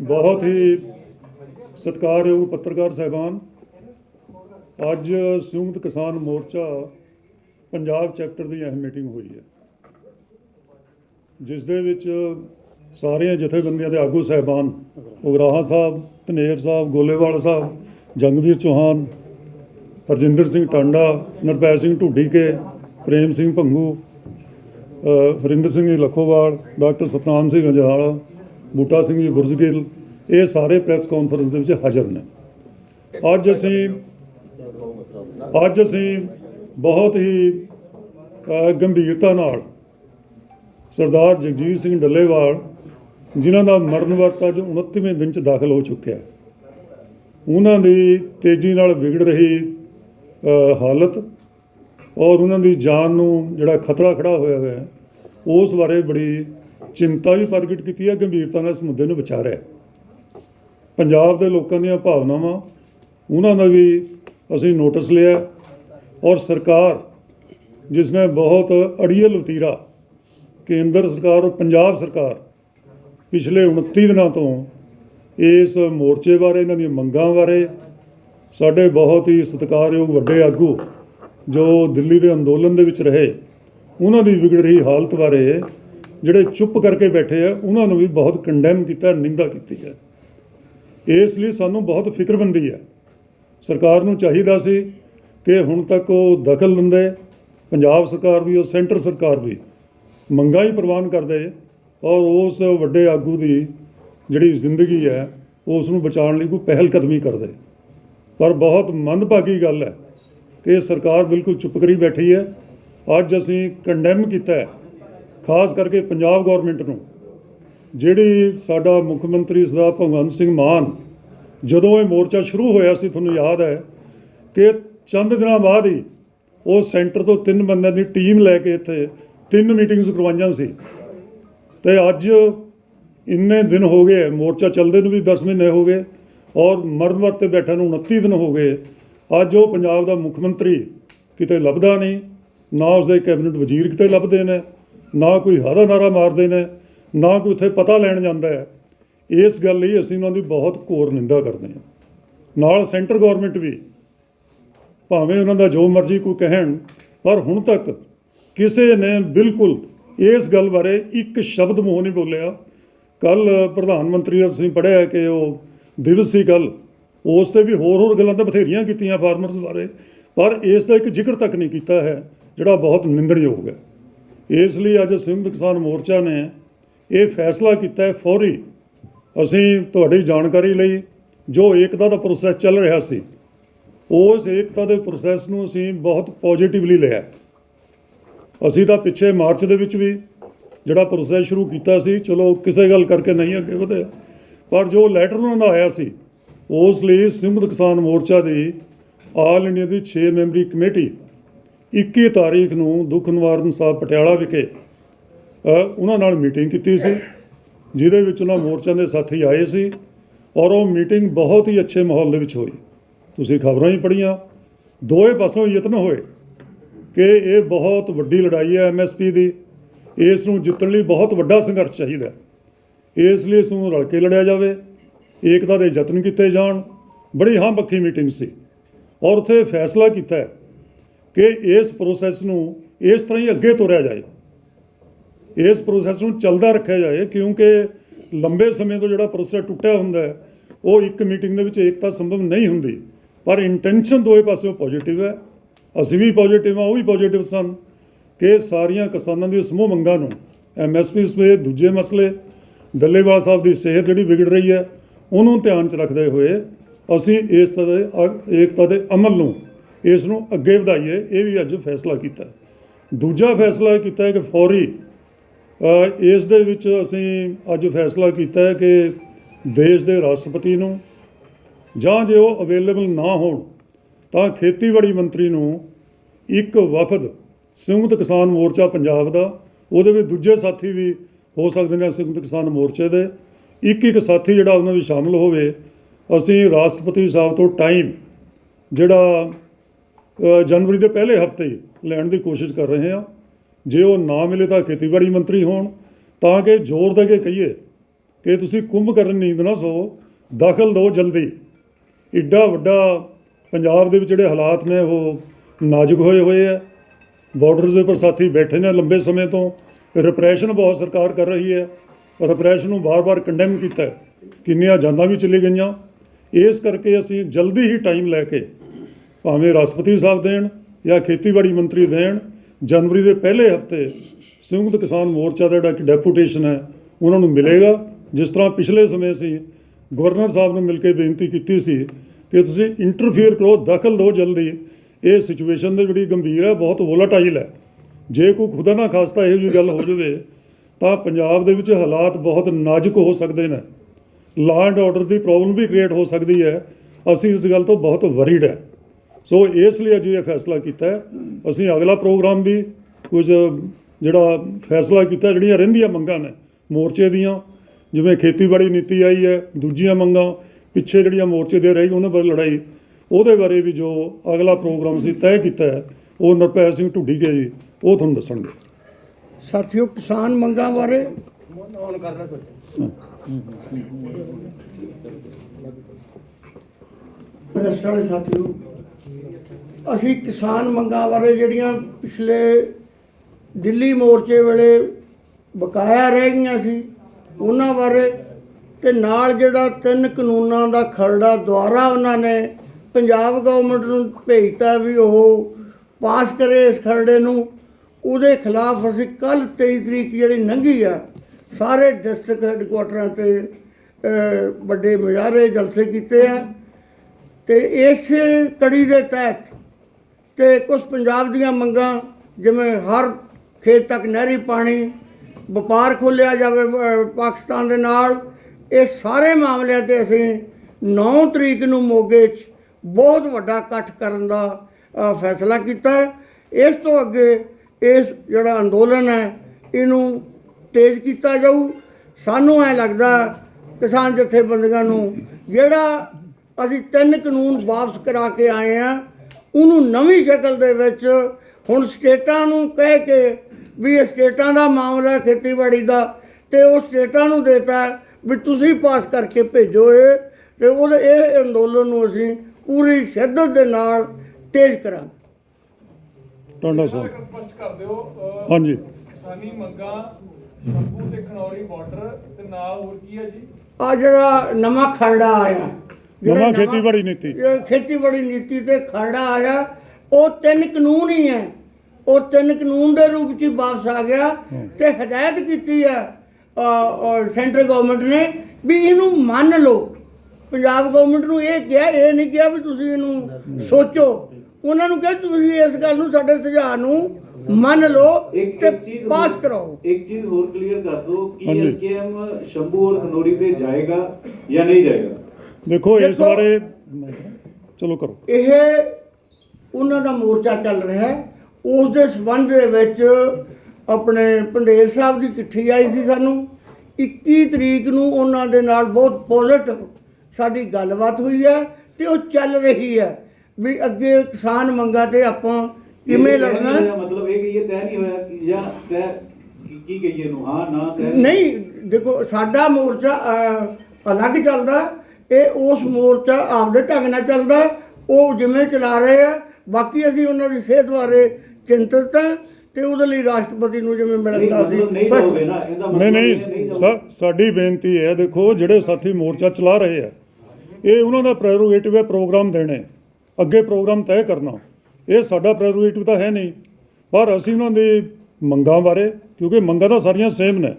ਬਹੁਤ ਹੀ ਸਤਿਕਾਰਯੋਗ ਪੱਤਰਕਾਰ ਸਹਿਬਾਨ, ਅੱਜ ਸੰਯੁਕਤ ਕਿਸਾਨ ਮੋਰਚਾ ਪੰਜਾਬ ਚੈਪਟਰ ਦੀ ਅਹਿਮ ਮੀਟਿੰਗ ਹੋਈ ਹੈ, ਜਿਸ ਦੇ ਵਿੱਚ ਸਾਰੀਆਂ ਜਥੇਬੰਦੀਆਂ ਦੇ ਆਗੂ ਸਹਿਬਾਨ ਉਗਰਾਹਾ ਸਾਹਿਬ, ਧਨੇਰ ਸਾਹਿਬ, ਗੋਲੇਵਾਲ ਸਾਹਿਬ, ਜੰਗਵੀਰ ਚੌਹਾਨ, ਹਰਜਿੰਦਰ ਸਿੰਘ ਟਾਂਡਾ ਨਰਪੈ ਸਿੰਘ ਢੁੱਡੀਕੇ, ਪ੍ਰੇਮ ਸਿੰਘ ਭੰਗੂ ਹਰਿੰਦਰ ਸਿੰਘ ਜੀ ਲਖੋਵਾਲ, ਡਾਕਟਰ ਸਤਨਾਮ ਸਿੰਘ ਅਜਨਾਲਾ ਬੂਟਾ ਸਿੰਘ ਜੀ ਬੁਰਜ਼ਗਿੱਲ ਇਹ ਸਾਰੇ ਪ੍ਰੈਸ ਕਾਨਫਰੰਸ ਦੇ ਵਿੱਚ ਹਾਜ਼ਰ ਨੇ। ਅੱਜ ਅਸੀਂ ਅੱਜ ਅਸੀਂ ਬਹੁਤ ਹੀ ਗੰਭੀਰਤਾ ਨਾਲ ਸਰਦਾਰ ਜਗਜੀਤ ਸਿੰਘ ਡੱਲੇਵਾਲ, ਜਿਨ੍ਹਾਂ ਦਾ ਮਰਨ ਵਰਤ ਅੱਜ 29ਵੇਂ ਦਿਨ ਚ ਦਾਖਲ ਹੋ ਚੁੱਕਿਆ ਉਹਨਾਂ ਦੀ ਤੇਜ਼ੀ ਨਾਲ ਵਿਗੜ ਰਹੀ ਹਾਲਤ ਔਰ ਉਹਨਾਂ ਦੀ ਜਾਨ ਨੂੰ ਜਿਹੜਾ ਖਤਰਾ ਖੜਾ ਹੋਇਆ ਹੋਇਆ ਉਸ ਬਾਰੇ ਬੜੀ ਚਿੰਤਾ ਵੀ ਪ੍ਰਗਟ ਕੀਤੀ ਹੈ, ਗੰਭੀਰਤਾ ਨਾਲ ਇਸ ਮੁੱਦੇ ਨੂੰ ਵਿਚਾਰਿਆ ਪੰਜਾਬ ਦੇ ਲੋਕਾਂ ਦੀਆਂ ਭਾਵਨਾਵਾਂ, ਉਹਨਾਂ ਦਾ ਵੀ ਅਸੀਂ ਨੋਟਿਸ ਲਿਆ ਔਰ ਸਰਕਾਰ, ਜਿਸ ਨੇ ਬਹੁਤ ਅੜੀਅਲ ਵਤੀਰਾ ਕੇਂਦਰ ਸਰਕਾਰ ਔਰ ਪੰਜਾਬ ਸਰਕਾਰ ਪਿਛਲੇ 29 ਦਿਨਾਂ ਤੋਂ ਇਸ ਮੋਰਚੇ ਬਾਰੇ, ਇਹਨਾਂ ਦੀਆਂ ਮੰਗਾਂ ਬਾਰੇ ਸਾਡੇ ਬਹੁਤ ਹੀ ਸਤਿਕਾਰਯੋਗ ਵੱਡੇ ਆਗੂ ਜੋ ਦਿੱਲੀ ਦੇ ਅੰਦੋਲਨ ਦੇ ਵਿੱਚ ਰਹੇ, ਉਹਨਾਂ ਦੀ ਵਿਗੜ ਰਹੀ ਹਾਲਤ ਬਾਰੇ ਜਿਹੜੇ ਚੁੱਪ ਕਰਕੇ ਬੈਠੇ ਆ, ਉਹਨਾਂ ਨੂੰ ਵੀ ਬਹੁਤ ਕੰਡੈਮ ਕੀਤਾ, ਨਿੰਦਾ ਕੀਤੀ ਹੈ। ਇਸ ਲਈ ਸਾਨੂੰ ਬਹੁਤ ਫਿਕਰਮੰਦੀ ਹੈ। ਸਰਕਾਰ ਨੂੰ ਚਾਹੀਦਾ ਸੀ ਕਿ ਹੁਣ ਤੱਕ ਉਹ ਦਖਲ ਦਿੰਦੇ, ਪੰਜਾਬ ਸਰਕਾਰ ਵੀ, ਔਰ ਸੈਂਟਰ ਸਰਕਾਰ ਵੀ ਮੰਗਾਂ ਹੀ ਪ੍ਰਵਾਨ ਕਰਦੇ ਔਰ ਉਸ ਵੱਡੇ ਆਗੂ ਦੀ ਜਿਹੜੀ ਜ਼ਿੰਦਗੀ ਹੈ, ਉਸ ਨੂੰ ਬਚਾਉਣ ਲਈ ਕੋਈ ਪਹਿਲ ਕਦਮੀ ਕਰਦੇ। ਪਰ ਬਹੁਤ ਮੰਦਭਾਗੀ ਗੱਲ ਹੈ ਕਿ ਸਰਕਾਰ ਬਿਲਕੁਲ ਚੁੱਪ ਕਰੀ ਬੈਠੀ ਹੈ। ਅੱਜ ਅਸੀਂ ਕੰਡੈਮ ਕੀਤਾ ਹੈ। ਖਾਸ ਕਰਕੇ ਪੰਜਾਬ ਗਵਰਨਮੈਂਟ ਨੂੰ, ਜਿਹੜੀ ਸਾਡਾ ਮੁੱਖ ਮੰਤਰੀ ਸਰਦਾਰ ਭਗਵੰਤ ਸਿੰਘ ਮਾਨ, ਜਦੋਂ ਇਹ ਮੋਰਚਾ ਸ਼ੁਰੂ ਹੋਇਆ ਸੀ, ਤੁਹਾਨੂੰ ਯਾਦ ਹੈ ਕਿ ਚੰਦ ਦਿਨਾਂ ਬਾਅਦ ਹੀ ਉਹ ਸੈਂਟਰ ਤੋਂ ਤਿੰਨ ਬੰਦਿਆਂ ਦੀ ਟੀਮ ਲੈ ਕੇ ਇੱਥੇ ਤਿੰਨ ਮੀਟਿੰਗਸ ਕਰਵਾਈਆਂ ਸੀ। ਤੇ ਅੱਜ ਇੰਨੇ ਦਿਨ ਹੋ ਗਏ, ਮੋਰਚਾ ਚੱਲਦੇ ਨੂੰ ਵੀ 10 ਮਹੀਨੇ ਹੋ ਗਏ ਔਰ ਮਰਨ ਵਰਤ ਤੇ ਬੈਠਾ ਨੂੰ 29 ਦਿਨ ਹੋ ਗਏ। ਅੱਜ ਉਹ ਪੰਜਾਬ ਦਾ ਮੁੱਖ ਮੰਤਰੀ ਕਿਤੇ ਲੱਭਦਾ ਨਹੀਂ, ਨਾ ਉਸਦੇ ਕੈਬਨਿਟ ਵਜ਼ੀਰ ਕਿਤੇ ਲੱਭਦੇ ਨੇ। ਨਾ ਕੋਈ ਹਾਦਾ ਨਾਰਾ ਮਾਰਦੇ ਨੇ, ਨਾ ਕੋਈ ਉੱਥੇ ਪਤਾ ਲੈਣ ਜਾਂਦਾ ਹੈ। ਇਸ ਗੱਲ ਲਈ ਅਸੀਂ ਉਹਨਾਂ ਦੀ ਬਹੁਤ ਘੋਰ ਨਿੰਦਾ ਕਰਦੇ ਹਾਂ। ਨਾਲ ਸੈਂਟਰ ਗਵਰਨਮੈਂਟ ਵੀ, ਭਾਵੇਂ ਉਹਨਾਂ ਦਾ ਜੋ ਮਰਜ਼ੀ ਕੋਈ ਕਹਿਣ, ਪਰ ਹੁਣ ਤੱਕ ਕਿਸੇ ਨੇ ਬਿਲਕੁਲ ਇਸ ਗੱਲ ਬਾਰੇ ਇੱਕ ਸ਼ਬਦ ਮੂੰਹ ਨਹੀਂ ਬੋਲਿਆ। ਕੱਲ ਪ੍ਰਧਾਨ ਮੰਤਰੀ ਅਸੀਂ ਪੜ੍ਹਿਆ ਕਿ ਉਹ ਦਿਵਸ ਸੀ ਕੱਲ ਉਸ ਤੇ ਵੀ ਹੋਰ ਹੋਰ ਗੱਲਾਂ ਤਾਂ ਬਥੇਰੀਆਂ ਕੀਤੀਆਂ ਫਾਰਮਰਸ ਬਾਰੇ, ਪਰ ਇਸ ਦਾ ਇੱਕ ਜ਼ਿਕਰ ਤੱਕ ਨਹੀਂ ਕੀਤਾ ਹੈ, ਜਿਹੜਾ ਬਹੁਤ ਨਿੰਦਣਯੋਗ ਹੈ। ਇਸ ਲਈ ਅੱਜ ਸੰਯੁਕਤ ਕਿਸਾਨ ਮੋਰਚਾ ਨੇ ਇਹ ਫੈਸਲਾ ਕੀਤਾ ਹੈ ਫੌਰੀ। ਅਸੀਂ ਤੁਹਾਡੀ ਜਾਣਕਾਰੀ ਲਈ ਜੋ ਏਕਤਾ ਦਾ ਪ੍ਰੋਸੈਸ ਚੱਲ ਰਿਹਾ ਸੀ, ਉਸ ਏਕਤਾ ਦੇ ਪ੍ਰੋਸੈਸ ਨੂੰ ਅਸੀਂ ਬਹੁਤ ਪੋਜ਼ਿਟਿਵਲੀ ਲਿਆ ਅਸੀਂ ਤਾਂ ਪਿੱਛੇ ਮਾਰਚ ਦੇ ਵਿੱਚ ਵੀ ਜਿਹੜਾ ਪ੍ਰੋਸੈਸ ਸ਼ੁਰੂ ਕੀਤਾ ਸੀ, ਚਲੋ ਕਿਸੇ ਗੱਲ ਕਰਕੇ ਨਹੀਂ ਅੱਗੇ ਵਧੇ ਪਰ ਜੋ ਲੈਟਰ ਉਹਨਾਂ ਦਾ ਆਇਆ ਸੀ, ਉਸ ਲਈ ਸੰਯੁਕਤ ਕਿਸਾਨ ਮੋਰਚਾ ਦੀ ਆਲ ਇੰਡੀਆ ਦੀ 6 ਮੈਂਬਰੀ ਕਮੇਟੀ 21 ਤਾਰੀਖ ਨੂੰ ਦੁੱਖ ਨਿਵਾਰਨ ਸਾਹਿਬ ਪਟਿਆਲਾ ਵਿਖੇ ਉਹਨਾਂ ਨਾਲ ਮੀਟਿੰਗ ਕੀਤੀ ਸੀ, ਜਿਹਦੇ ਵਿੱਚ ਉਹਨਾਂ ਮੋਰਚਿਆਂ ਦੇ ਸਾਥੀ ਆਏ ਸੀ ਔਰ ਉਹ ਮੀਟਿੰਗ ਬਹੁਤ ਹੀ ਅੱਛੇ ਮਾਹੌਲ ਦੇ ਵਿੱਚ ਹੋਈ। ਤੁਸੀਂ ਖਬਰਾਂ ਹੀ ਪੜ੍ਹੀਆਂ, ਦੋਵੇਂ ਪਾਸੋਂ ਯਤਨ ਹੋਏ ਕਿ ਇਹ ਬਹੁਤ ਵੱਡੀ ਲੜਾਈ ਹੈ ਐਮਐਸਪੀ ਦੀ, ਇਸ ਨੂੰ ਜਿੱਤਣ ਲਈ ਬਹੁਤ ਵੱਡਾ ਸੰਘਰਸ਼ ਚਾਹੀਦਾ ਇਸ ਲਈ ਇਸ ਨੂੰ ਰਲ ਕੇ ਲੜਿਆ ਜਾਵੇ, ਏਕਤਾ ਦੇ ਯਤਨ ਕੀਤੇ ਜਾਣ, ਬੜੀ ਹਾਂ ਪੱਖੀ ਮੀਟਿੰਗ ਸੀ ਔਰ ਉੱਥੇ ਫੈਸਲਾ ਕੀਤਾ ਹੈ ਕਿ ਇਸ ਪ੍ਰੋਸੈਸ ਨੂੰ ਇਸ ਤਰ੍ਹਾਂ ਹੀ ਅੱਗੇ ਤੋਰਿਆ ਜਾਏ। ਇਸ ਪ੍ਰੋਸੈਸ ਨੂੰ ਚੱਲਦਾ ਰੱਖਿਆ ਜਾਏ ਕਿਉਂਕਿ ਲੰਬੇ ਸਮੇਂ ਤੋਂ ਜਿਹੜਾ ਪ੍ਰੋਸੈਸ ਟੁੱਟਿਆ ਹੁੰਦਾ ਹੈ, ਉਹ ਇੱਕ ਮੀਟਿੰਗ ਦੇ ਵਿੱਚ ਏਕਤਾ ਸੰਭਵ ਨਹੀਂ ਹੁੰਦੀ। ਪਰ ਇੰਟੈਂਸ਼ਨ ਦੋਵੇਂ ਪਾਸਿਓਂ ਪੋਜ਼ਿਟਿਵ ਹੈ। ਅਸੀਂ ਵੀ ਪੋਜ਼ਿਟਿਵ ਹਾਂ, ਉਹ ਵੀ ਪੋਜ਼ਿਟਿਵ ਸਨ ਕਿ ਸਾਰੀਆਂ ਕਿਸਾਨਾਂ ਦੀ ਸਮੂਹ ਮੰਗਾਂ ਨੂੰ ਐਮਐਸਪੀ ਸਮੇਤ ਦੂਜੇ ਮਸਲੇ, ਡੱਲੇਵਾਲ ਸਾਹਿਬ ਦੀ ਸਿਹਤ ਜਿਹੜੀ ਵਿਗੜ ਰਹੀ ਹੈ, ਉਹਨੂੰ ਧਿਆਨ 'ਚ ਰੱਖਦੇ ਹੋਏ ਅਸੀਂ ਇਸ ਤਰ੍ਹਾਂ ਦੇ ਅ- ਏਕਤਾ ਦੇ ਅਮਲ ਨੂੰ ਇਸ ਨੂੰ ਅੱਗੇ ਵਧਾਈਏ, ਇਹ ਵੀ ਅੱਜ ਫੈਸਲਾ ਕੀਤਾ। ਦੂਜਾ ਫੈਸਲਾ ਕੀਤਾ ਹੈ ਕਿ ਫੌਰੀ ਇਸ ਦੇ ਵਿੱਚ ਅਸੀਂ ਅੱਜ ਫੈਸਲਾ ਕੀਤਾ ਹੈ ਕਿ ਦੇਸ਼ ਦੇ ਰਾਸ਼ਟਰਪਤੀ ਨੂੰ ਜਾਂ ਜੇ ਉਹ ਅਵੇਲੇਬਲ ਨਾ ਹੋਣ, ਤਾਂ ਖੇਤੀਬਾੜੀ ਮੰਤਰੀ ਨੂੰ ਇੱਕ ਵਫਦ ਸੰਯੁਕਤ ਕਿਸਾਨ ਮੋਰਚਾ ਪੰਜਾਬ ਦਾ, ਉਹਦੇ ਵਿੱਚ ਦੂਜੇ ਸਾਥੀ ਵੀ ਹੋ ਸਕਦੇ ਨੇ ਸੰਯੁਕਤ ਕਿਸਾਨ ਮੋਰਚੇ ਦੇ। ਇੱਕ ਇੱਕ ਸਾਥੀ ਜਿਹੜਾ ਉਹਨਾਂ ਵਿੱਚ ਸ਼ਾਮਲ ਹੋਵੇ, ਅਸੀਂ ਰਾਸ਼ਟਰਪਤੀ ਸਾਹਿਬ ਤੋਂ ਟਾਈਮ ਜਿਹੜਾ ਜਨਵਰੀ ਦੇ ਪਹਿਲੇ ਹਫ਼ਤੇ ਲੈਣ ਦੀ ਕੋਸ਼ਿਸ਼ ਕਰ ਰਹੇ ਹਾਂ। ਜੇ ਉਹ ਨਾ ਮਿਲੇ ਤਾਂ ਖੇਤੀਬਾੜੀ ਮੰਤਰੀ ਹੋਣ। ਤਾਂ ਕਿ ਜ਼ੋਰ ਦੇ ਕੇ ਕਹੀਏ ਕਿ ਤੁਸੀਂ ਕੁੰਭ ਕਰਨ ਨੀਂਦ ਨਾ ਸੋ ਦਾਖਲ ਦਿਓ ਜਲਦੀ। ਇੱਡਾ ਵੱਡਾ ਪੰਜਾਬ ਦੇ ਵਿੱਚ ਜਿਹੜੇ ਹਾਲਾਤ ਨੇ, ਉਹ ਨਾਜ਼ੁਕ ਹੋਏ ਹੋਏ ਆ। ਬਾਰਡਰਸ ਦੇ ਉੱਪਰ ਸਾਥੀ ਬੈਠੇ ਨੇ ਲੰਬੇ ਸਮੇਂ ਤੋਂ। ਰਿਪਰੈਸ਼ਨ ਬਹੁਤ ਸਰਕਾਰ ਕਰ ਰਹੀ ਹੈ। ਰਿਪਰੈਸ਼ਨ ਨੂੰ ਬਾਰ-ਬਾਰ ਕੰਡੈਮ ਕੀਤਾ ਕਿੰਨੀਆਂ ਜਾਨਾਂ ਵੀ ਚਲੀ ਗਈਆਂ। ਇਸ ਕਰਕੇ ਅਸੀਂ ਜਲਦੀ ਹੀ ਟਾਈਮ ਲੈ ਕੇ ਭਾਵੇਂ ਰਾਸ਼ਟਰਪਤੀ ਸਾਹਿਬ ਦੇਣ ਜਾਂ ਖੇਤੀਬਾੜੀ ਮੰਤਰੀ ਦੇਣ, ਜਨਵਰੀ ਦੇ ਪਹਿਲੇ ਹਫ਼ਤੇ ਸੰਯੁਕਤ ਕਿਸਾਨ ਮੋਰਚਾ ਦਾ ਜਿਹੜਾ ਕਿ ਡੈਪੂਟੇਸ਼ਨ ਹੈ, ਉਹਨਾਂ ਨੂੰ ਮਿਲੇਗਾ। ਜਿਸ ਤਰ੍ਹਾਂ ਪਿਛਲੇ ਸਮੇਂ ਸੀ ਗਵਰਨਰ ਸਾਹਿਬ ਨੂੰ ਮਿਲ ਕੇ ਬੇਨਤੀ ਕੀਤੀ ਸੀ ਕਿ ਤੁਸੀਂ ਇੰਟਰਫੀਅਰ ਕਰੋ, ਦਖਲ ਦਿਓ ਜਲਦੀ। ਇਹ ਸਿਚੁਏਸ਼ਨ ਦੇ ਜਿਹੜੀ ਗੰਭੀਰ ਹੈ, ਬਹੁਤ ਵੋਲਟਾਈਲ ਹੈ। ਜੇ ਕੋਈ ਖੁਦਾ ਨਾ ਖਾਸਤਾ ਇਹੋ ਜਿਹੀ ਗੱਲ ਹੋ ਜਾਵੇ, ਤਾਂ ਪੰਜਾਬ ਦੇ ਵਿੱਚ ਹਾਲਾਤ ਬਹੁਤ ਨਾਜ਼ੁਕ ਹੋ ਸਕਦੇ ਨੇ। ਲਾਅ ਐਂਡ ਆਰਡਰ ਦੀ ਪ੍ਰੋਬਲਮ ਵੀ ਕ੍ਰੀਏਟ ਹੋ ਸਕਦੀ ਹੈ। ਅਸੀਂ ਇਸ ਗੱਲ ਤੋਂ ਬਹੁਤ ਵਰੀਡ ਹੈ। ਸੋ ਇਸ ਲਈ ਅੱਜ ਇਹ ਫੈਸਲਾ ਕੀਤਾ ਹੈ। ਅਸੀਂ ਅਗਲਾ ਪ੍ਰੋਗਰਾਮ ਵੀ ਕੁਝ ਜਿਹੜਾ ਫੈਸਲਾ ਕੀਤਾ ਜਿਹੜੀਆਂ ਰਹਿੰਦੀਆਂ ਮੰਗਾਂ ਨੇ ਮੋਰਚੇ ਦੀਆਂ ਜਿਵੇਂ ਖੇਤੀਬਾੜੀ ਨੀਤੀ ਆਈ ਹੈ ਦੂਜੀਆਂ ਮੰਗਾਂ ਪਿੱਛੇ ਜਿਹੜੀਆਂ ਮੋਰਚੇ ਦੇ ਰਹੀ ਉਹਨਾਂ ਬਾਰੇ ਲੜਾਈ ਉਹਦੇ ਬਾਰੇ ਵੀ ਜੋ ਅਗਲਾ ਪ੍ਰੋਗਰਾਮ ਸੀ ਤੈਅ ਕੀਤਾ ਹੈ ਉਹ ਨਰਪੈ ਸਿੰਘ ਢੁੱਡੀਕੇ ਜੀ ਉਹ ਤੁਹਾਨੂੰ ਦੱਸਣਗੇ। ਸਾਥੀਓ ਕਿਸਾਨ ਮੰਗਾਂ ਬਾਰੇ? ਪ੍ਰੈਸ ਵਾਲੇ ਸਾਥੀਓ ਅਸੀਂ ਕਿਸਾਨ ਮੰਗਾਂ ਬਾਰੇ ਜਿਹੜੀਆਂ ਪਿਛਲੇ ਦਿੱਲੀ ਮੋਰਚੇ ਵੇਲੇ ਬਕਾਇਆ ਰਹਿ ਗਈਆਂ ਸੀ, ਉਹਨਾਂ ਬਾਰੇ ਤੇ ਨਾਲ ਜਿਹੜਾ ਤਿੰਨ ਕਾਨੂੰਨਾਂ ਦਾ ਖਰੜਾ ਦੁਆਰਾ ਉਹਨਾਂ ਨੇ ਪੰਜਾਬ ਗਵਰਨਮੈਂਟ ਨੂੰ ਭੇਜਤਾ ਵੀ ਉਹ ਪਾਸ ਕਰੇ ਇਸ ਖਰੜੇ ਨੂੰ, ਉਹਦੇ ਖਿਲਾਫ ਅਸੀਂ ਕੱਲ 23 ਤਰੀਕ ਜਿਹੜੀ ਲੰਘੀ ਆ, ਸਾਰੇ ਡਿਸਟ੍ਰਿਕਟ ਹੈੱਡਕੁਆਟਰਾਂ ਤੇ ਵੱਡੇ ਮੁਜ਼ਾਹਰੇ ਜਲਸੇ ਕੀਤੇ ਆ ਤੇ ਇਸ ਕੜੀ ਦੇ ਤਹਿਤ ਤੇ ਕੁਝ ਪੰਜਾਬ ਦੀਆਂ ਮੰਗਾਂ, ਜਿਵੇਂ ਹਰ ਖੇਤ ਤੱਕ ਨਹਿਰੀ ਪਾਣੀ, ਵਪਾਰ ਖੋਲ੍ਹਿਆ ਜਾਵੇ ਪਾਕਿਸਤਾਨ ਦੇ ਨਾਲ, ਇਹ ਸਾਰੇ ਮਾਮਲਿਆਂ ਤੇ ਅਸੀਂ 9 ਤਰੀਕ ਨੂੰ ਮੋਗੇ 'ਚ ਬਹੁਤ ਵੱਡਾ ਇਕੱਠ ਕਰਨ ਦਾ ਫੈਸਲਾ ਕੀਤਾ ਇਸ ਤੋਂ ਅੱਗੇ ਇਸ ਜਿਹੜਾ ਅੰਦੋਲਨ ਹੈ, ਇਹਨੂੰ ਤੇਜ਼ ਕੀਤਾ ਜਾਊ। ਸਾਨੂੰ ਐ ਲੱਗਦਾ ਕਿਸਾਨ ਜਥੇਬੰਦੀਆਂ ਨੂੰ ਜਿਹੜਾ ਅਸੀਂ ਤਿੰਨ ਕਾਨੂੰਨ ਵਾਪਸ ਕਰਾ ਕੇ ਆਏ ਆ ਉਹਨੂੰ ਨਵੀਂ ਸ਼ਕਲ ਦੇ ਵਿੱਚ ਹੁਣ ਸਟੇਟਾਂ ਨੂੰ ਕਹਿ ਕੇ ਵੀ ਇਹ ਸਟੇਟਾਂ ਦਾ ਮਾਮਲਾ ਖੇਤੀਬਾੜੀ ਦਾ ਤੇ ਉਹ ਸਟੇਟਾਂ ਨੂੰ ਦੇਤਾ ਵੀ ਤੁਸੀਂ ਪਾਸ ਕਰਕੇ ਭੇਜੋ ਇਹ ਤੇ ਉਹਦੇ ਇਹ ਅੰਦੋਲਨ ਨੂੰ ਅਸੀਂ ਪੂਰੀ ਸ਼ਿੱਦਤ ਦੇ ਨਾਲ ਤੇਜ਼ ਕਰਾਂਗੇ। ਟਾਂਡਾ ਸਾਹਿਬ। ਸਪਸ਼ਟ ਕਰ ਦਿਓ। ਅਹ, ਹਾਂਜੀ। ਕਿਸਾਨੀ ਮੰਗਾਂ ਸ਼ੰਭੂ ਤੇ ਖਨੌਰੀ ਬਾਰਡਰ ਤੇ ਨਾਲ ਹੋਰ ਕੀ ਹੈ ਜੀ? ਆ ਜਿਹੜਾ ਨਵਾਂ ਖਰੜਾ ਆਇਆ ਨਵਾਂ ਖੇਤੀਬਾੜੀ ਨੀਤੀ। ਜਿਹੜਾ ਖੇਤੀਬਾੜੀ ਨੀਤੀ ਤੇ ਖਰੜਾ ਆਇਆ ਉਹ ਤਿੰਨ ਕਾਨੂੰਨ ਹੀ ਹੈ। ਉਹ ਤਿੰਨ ਕਾਨੂੰਨ ਦੇ ਰੂਪ 'ਚ ਹੀ ਵਾਪਸ ਆ ਗਿਆ ਤੇ ਹਦਾਇਤ ਕੀਤੀ ਹੈ ਸੈਂਟਰ ਗਵਰਨਮੈਂਟ ਨੇ ਵੀ ਇਹਨੂੰ ਮੰਨ ਲਓ। ਪੰਜਾਬ ਗਵਰਨਮੈਂਟ ਨੂੰ ਇਹ ਕਿਹਾ ਇਹ ਨਹੀਂ ਕਿਹਾ ਵੀ ਤੁਸੀਂ ਇਹਨੂੰ ਸੋਚੋ। ਉਹਨਾਂ ਨੂੰ ਕਿਹਾ ਤੁਸੀਂ ਇਸ ਗੱਲ ਨੂੰ ਸਾਡੇ ਸੁਝਾਅ ਨੂੰ ਮੰਨ ਲਓ ਤੇ ਪਾਸ ਕਰਾਓ। ਇੱਕ ਚੀਜ਼ ਹੋਰ ਕਲੀਅਰ ਕਰ ਦਿਓ ਕਿ। ਐਸਕੇਐਮ ਸ਼ੰਭੂ ਔਰ ਖਨੋਰੀ ਤੇ ਜਾਏਗਾ ਜਾਂ ਨਹੀਂ ਜਾਏਗਾ? ਦੇਖੋ ਇਸ ਦੇਖੋ- ਬਾਰੇ ਚਲੋ ਕਰੋ। ਇਹ ਉਹਨਾਂ ਦਾ ਮੋਰਚਾ ਚੱਲ ਰਿਹਾ ਹੈ। ਉਸ ਦੇ ਸਬੰਧ ਦੇ ਵਿੱਚ ਆਪਣੇ ਪੰਦੇਰ ਸਾਹਿਬ ਦੀ ਚਿੱਠੀ ਆਈ ਸੀ ਸਾਨੂੰ। 21 ਤਰੀਕ ਨੂੰ ਉਹਨਾਂ ਦੇ ਨਾਲ ਬਹੁਤ ਪੋਜ਼ਿਟਿਵ ਸਾਡੀ ਗੱਲਬਾਤ ਹੋਈ ਹੈ ਤੇ ਉਹ ਚੱਲ ਰਹੀ ਹੈ ਵੀ ਅੱਗੇ ਕਿਸਾਨ ਮੰਗਾਂ ਤੇ ਆਪਾਂ ਕਿਵੇਂ ਇਹ ਤੈਅ ਲੜਨਾ? ਨਹੀਂ ਹੈ। ਹੋਇਆ, ਮਤਲਬ ਇਹ ਕਿ ਇਹ ਤੈਅ ਨਹੀਂ ਹੋਇਆ ਕਿ ਜਾਂ ਤੈਅ ਕੀ- ਕੀ ਕਹੀਏ ਨੂੰ ਹਾਂ ਨਾ ਤੈਅ। ਨਹੀਂ ਦੇਖੋ ਸਾਡਾ ਮੋਰਚਾ ਅਹ, ਅਲੱਗ ਚੱਲਦਾ। ਇਹ ਉਸ ਮੋਰਚਾ ਆਪਦੇ ਢੰਗ ਨਾਲ ਚੱਲਦਾ ਉਹ ਜਿਵੇਂ ਚਲਾ ਰਹੇ ਆ ਬਾਕੀ ਅਸੀਂ ਉਹਨਾਂ ਦੀ ਸਿਹਤ ਬਾਰੇ ਚਿੰਤਤ ਹਾਂ ਤੇ ਉਹਦੇ ਲਈ ਰਾਸ਼ਟਰਪਤੀ ਨੂੰ ਜਿਵੇਂ ਮਿਲਣ ਦਾ ਅਸੀਂ ਮਤਲਬ ਨਹੀਂ ਨਹੀਂ ਨਹੀਂ ਇਹ ਜਾਓਗੇ। ਸਾ- ਸਾਡੀ ਬੇਨਤੀ ਹੈ ਦੇਖੋ ਜਿਹੜੇ ਸਾਥੀ ਮੋਰਚਾ ਚਲਾ ਰਹੇ ਆ ਇਹ ਉਹਨਾਂ ਦਾ ਪ੍ਰੈਰੋਗੇਟਿਵ ਹੈ ਪ੍ਰੋਗਰਾਮ ਦੇਣੇ ਅੱਗੇ ਪ੍ਰੋਗਰਾਮ ਤੈਅ ਕਰਨਾ। ਇਹ ਸਾਡਾ ਪ੍ਰੈਰੋਗੇਟਿਵ ਤਾਂ ਹੈ ਨਹੀਂ ਪਰ ਅਸੀਂ ਉਹਨਾਂ ਦੀ ਮੰਗਾਂ ਬਾਰੇ ਕਿਉਂਕਿ ਮੰਗਾਂ ਤਾਂ ਸਾਰੀਆਂ ਸੇਮ ਨੇ।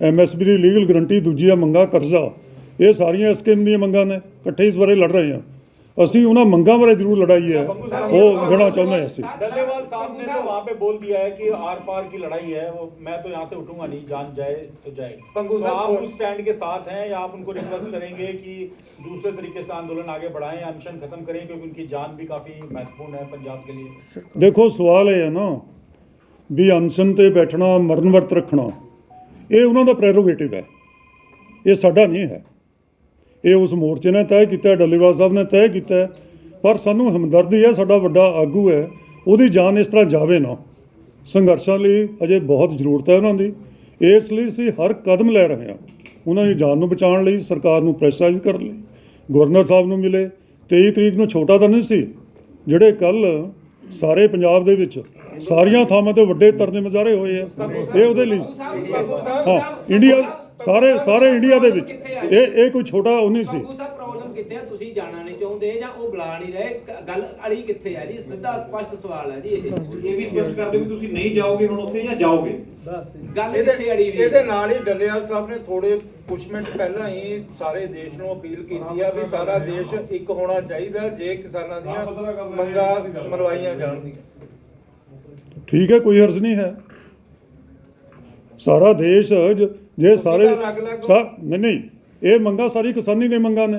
ਐਮਐਸਪੀ ਦੀ ਲੀਗਲ ਗਰੰਟੀ ਦੂਜੀਆਂ ਮੰਗਾਂ ਕਰਜ਼ਾ। ਇਹ ਸਾਰੀਆਂ ਸਕੀਮ ਦੀਆਂ ਮੰਗਾਂ ਨੇ ਇਕੱਠੇ ਇਸ ਬਾਰੇ ਲੜ ਰਹੇ ਹਾਂ ਅਸੀਂ ਉਹਨਾਂ ਮੰਗਾਂ ਬਾਰੇ ਜ਼ਰੂਰ ਲੜਾਈ ਹੈ ਉਹ ਦੇਣਾ ਚਾਹੁੰਦੇ ਹਾਂ ਅਸੀਂ डल्लेवाल साहब ने तो वहाँ पे बोल दिया है कि आर पार की लड़ाई है वो मैं तो यहाँ से उठूंगा नहीं जान जाए तो जाए पंकु तो साहब, आप थोड़ा- उस स्टैंड के साथ हैं या आप उनको रिक्वेस्ट करेंगे कि दूसरे तरीके से आंदोलन आगे बढ़ाएं या अनशन खत्म करें क्योंकि उनकी जान भी काफी महत्वपूर्ण है पंजाब के लिए ਦੇਖੋ ਸਵਾਲ ਇਹ ਹੈ ਨਾ ਵੀ ਅਨਸ਼ਨ ਤੇ ਬੈਠਣਾ ਮਰਨ ਵਰਤ ਰੱਖਣਾ ਇਹ ਉਹਨਾਂ ਦਾ ਪ੍ਰੈਰੋਗੇਟਿਵ ਹੈ ਇਹ ਸਾਡਾ ਨਹੀਂ ਹੈ ਇਹ ਉਸ ਮੋਰਚੇ ਨੇ ਤੈਅ ਕੀਤਾ ਹੈ, ਡੱਲੇਵਾਲ ਸਾਹਿਬ ਨੇ ਤੈਅ ਕੀਤਾ ਪਰ ਸਾਨੂੰ ਹਮਦਰਦੀ ਹੈ ਸਾਡਾ ਵੱਡਾ ਆਗੂ ਹੈ ਉਹਦੀ ਜਾਨ ਇਸ ਤਰ੍ਹਾਂ ਜਾਵੇ ਨਾ। ਸੰਘਰਸ਼ਾਂ ਲਈ ਅਜੇ ਬਹੁਤ ਜ਼ਰੂਰਤ ਹੈ ਉਹਨਾਂ ਦੀ। ਇਸ ਲਈ ਅਸੀਂ ਹਰ ਕਦਮ ਲੈ ਰਹੇ ਹਾਂ ਉਹਨਾਂ ਦੀ ਜਾਨ ਨੂੰ ਬਚਾਉਣ ਲਈ ਸਰਕਾਰ ਨੂੰ ਪ੍ਰੈਸ਼ਰਾਈਜ਼ ਕਰਨ ਲਈ। ਗਵਰਨਰ ਸਾਹਿਬ ਨੂੰ ਮਿਲੇ। 23 ਤਰੀਕ ਨੂੰ ਛੋਟਾ ਤਾਂ ਨਹੀਂ ਸੀ ਜਿਹੜੇ ਕੱਲ ਸਾਰੇ ਪੰਜਾਬ ਦੇ ਵਿੱਚ ਸਾਰੀਆਂ ਥਾਵਾਂ ਤੇ ਵੱਡੇ ਤਰਨੇ ਮਜ਼ਾਰੇ ਹੋਏ ਆ। ਇਹ ਉਹਦੇ ਲਈ ਹਾਂ ਇੰਡੀਆ ਸਾਰੇ ਸਾਰੇ ਇੰਡੀਆ ਦੇ ਵਿੱਚ। ਇਹ ਇਹ ਕੋਈ ਛੋਟਾ ਉਹ ਨਹੀਂ ਸੀ। ਬਾਬੂ ਸਾਹਿਬ ਪ੍ਰੋਬਲਮ ਕਿੱਥੇ ਆ ਤੁਸੀਂ ਜਾਣਾ ਨਹੀਂ ਚਾਹੁੰਦੇ ਜਾਂ ਉਹ ਬੁਲਾ ਨਹੀਂ ਰਹੇ। ਗੱਲ ਅੜੀ ਕਿੱਥੇ ਹੈ ਜੀ? ਸਿੱਧਾ ਸਪਸ਼ਟ ਸਵਾਲ ਹੈ ਜੀ ਇਹ। ਇਹ ਵੀ ਸਪਸ਼ਟ ਕਰ ਦਿਓ ਵੀ ਤੁਸੀਂ ਨਹੀਂ ਜਾਓਗੇ ਹੁਣ ਉੱਥੇ ਜਾਂ ਜਾਓਗੇ? ਗੱਲ ਕਿੱਥੇ ਅੜੀ ਵੀ ਇਹਦੇ ਨਾਲ ਹੀ ਡੱਲੇਵਾਲ ਸਾਹਿਬ ਨੇ ਥੋੜੇ ਕੁਝ ਮਿੰਟ ਪਹਿਲਾਂ ਹੀ ਸਾਰੇ ਦੇਸ਼ ਨੂੰ ਅਪੀਲ ਕੀਤੀ ਆ ਵੀ ਸਾਰਾ ਦੇਸ਼ ਇੱਕ ਹੋਣਾ ਚਾਹੀਦਾ ਜੇ ਕਿਸਾਨਾਂ ਦੀਆਂ ਮੰਗਾਂ ਮਨਵਾਈਆਂ ਜਾਣਗੀਆਂ। ਠੀਕ ਹੈ ਕੋਈ ਹਰਜ਼ ਨਹੀਂ ਹੈ। ਸਾਰਾ ਦੇਸ਼ ਜ- ਜੇ ਸਾਰੇ ਅਲੱਗ-ਅਲੱਗ- ਸਾ ਨਹੀਂ ਨਹੀਂ ਇਹ ਮੰਗਾ ਸਾਰੀ ਕਿਸਾਨੀ ਦੀ ਮੰਗਾਂ ਨੇ।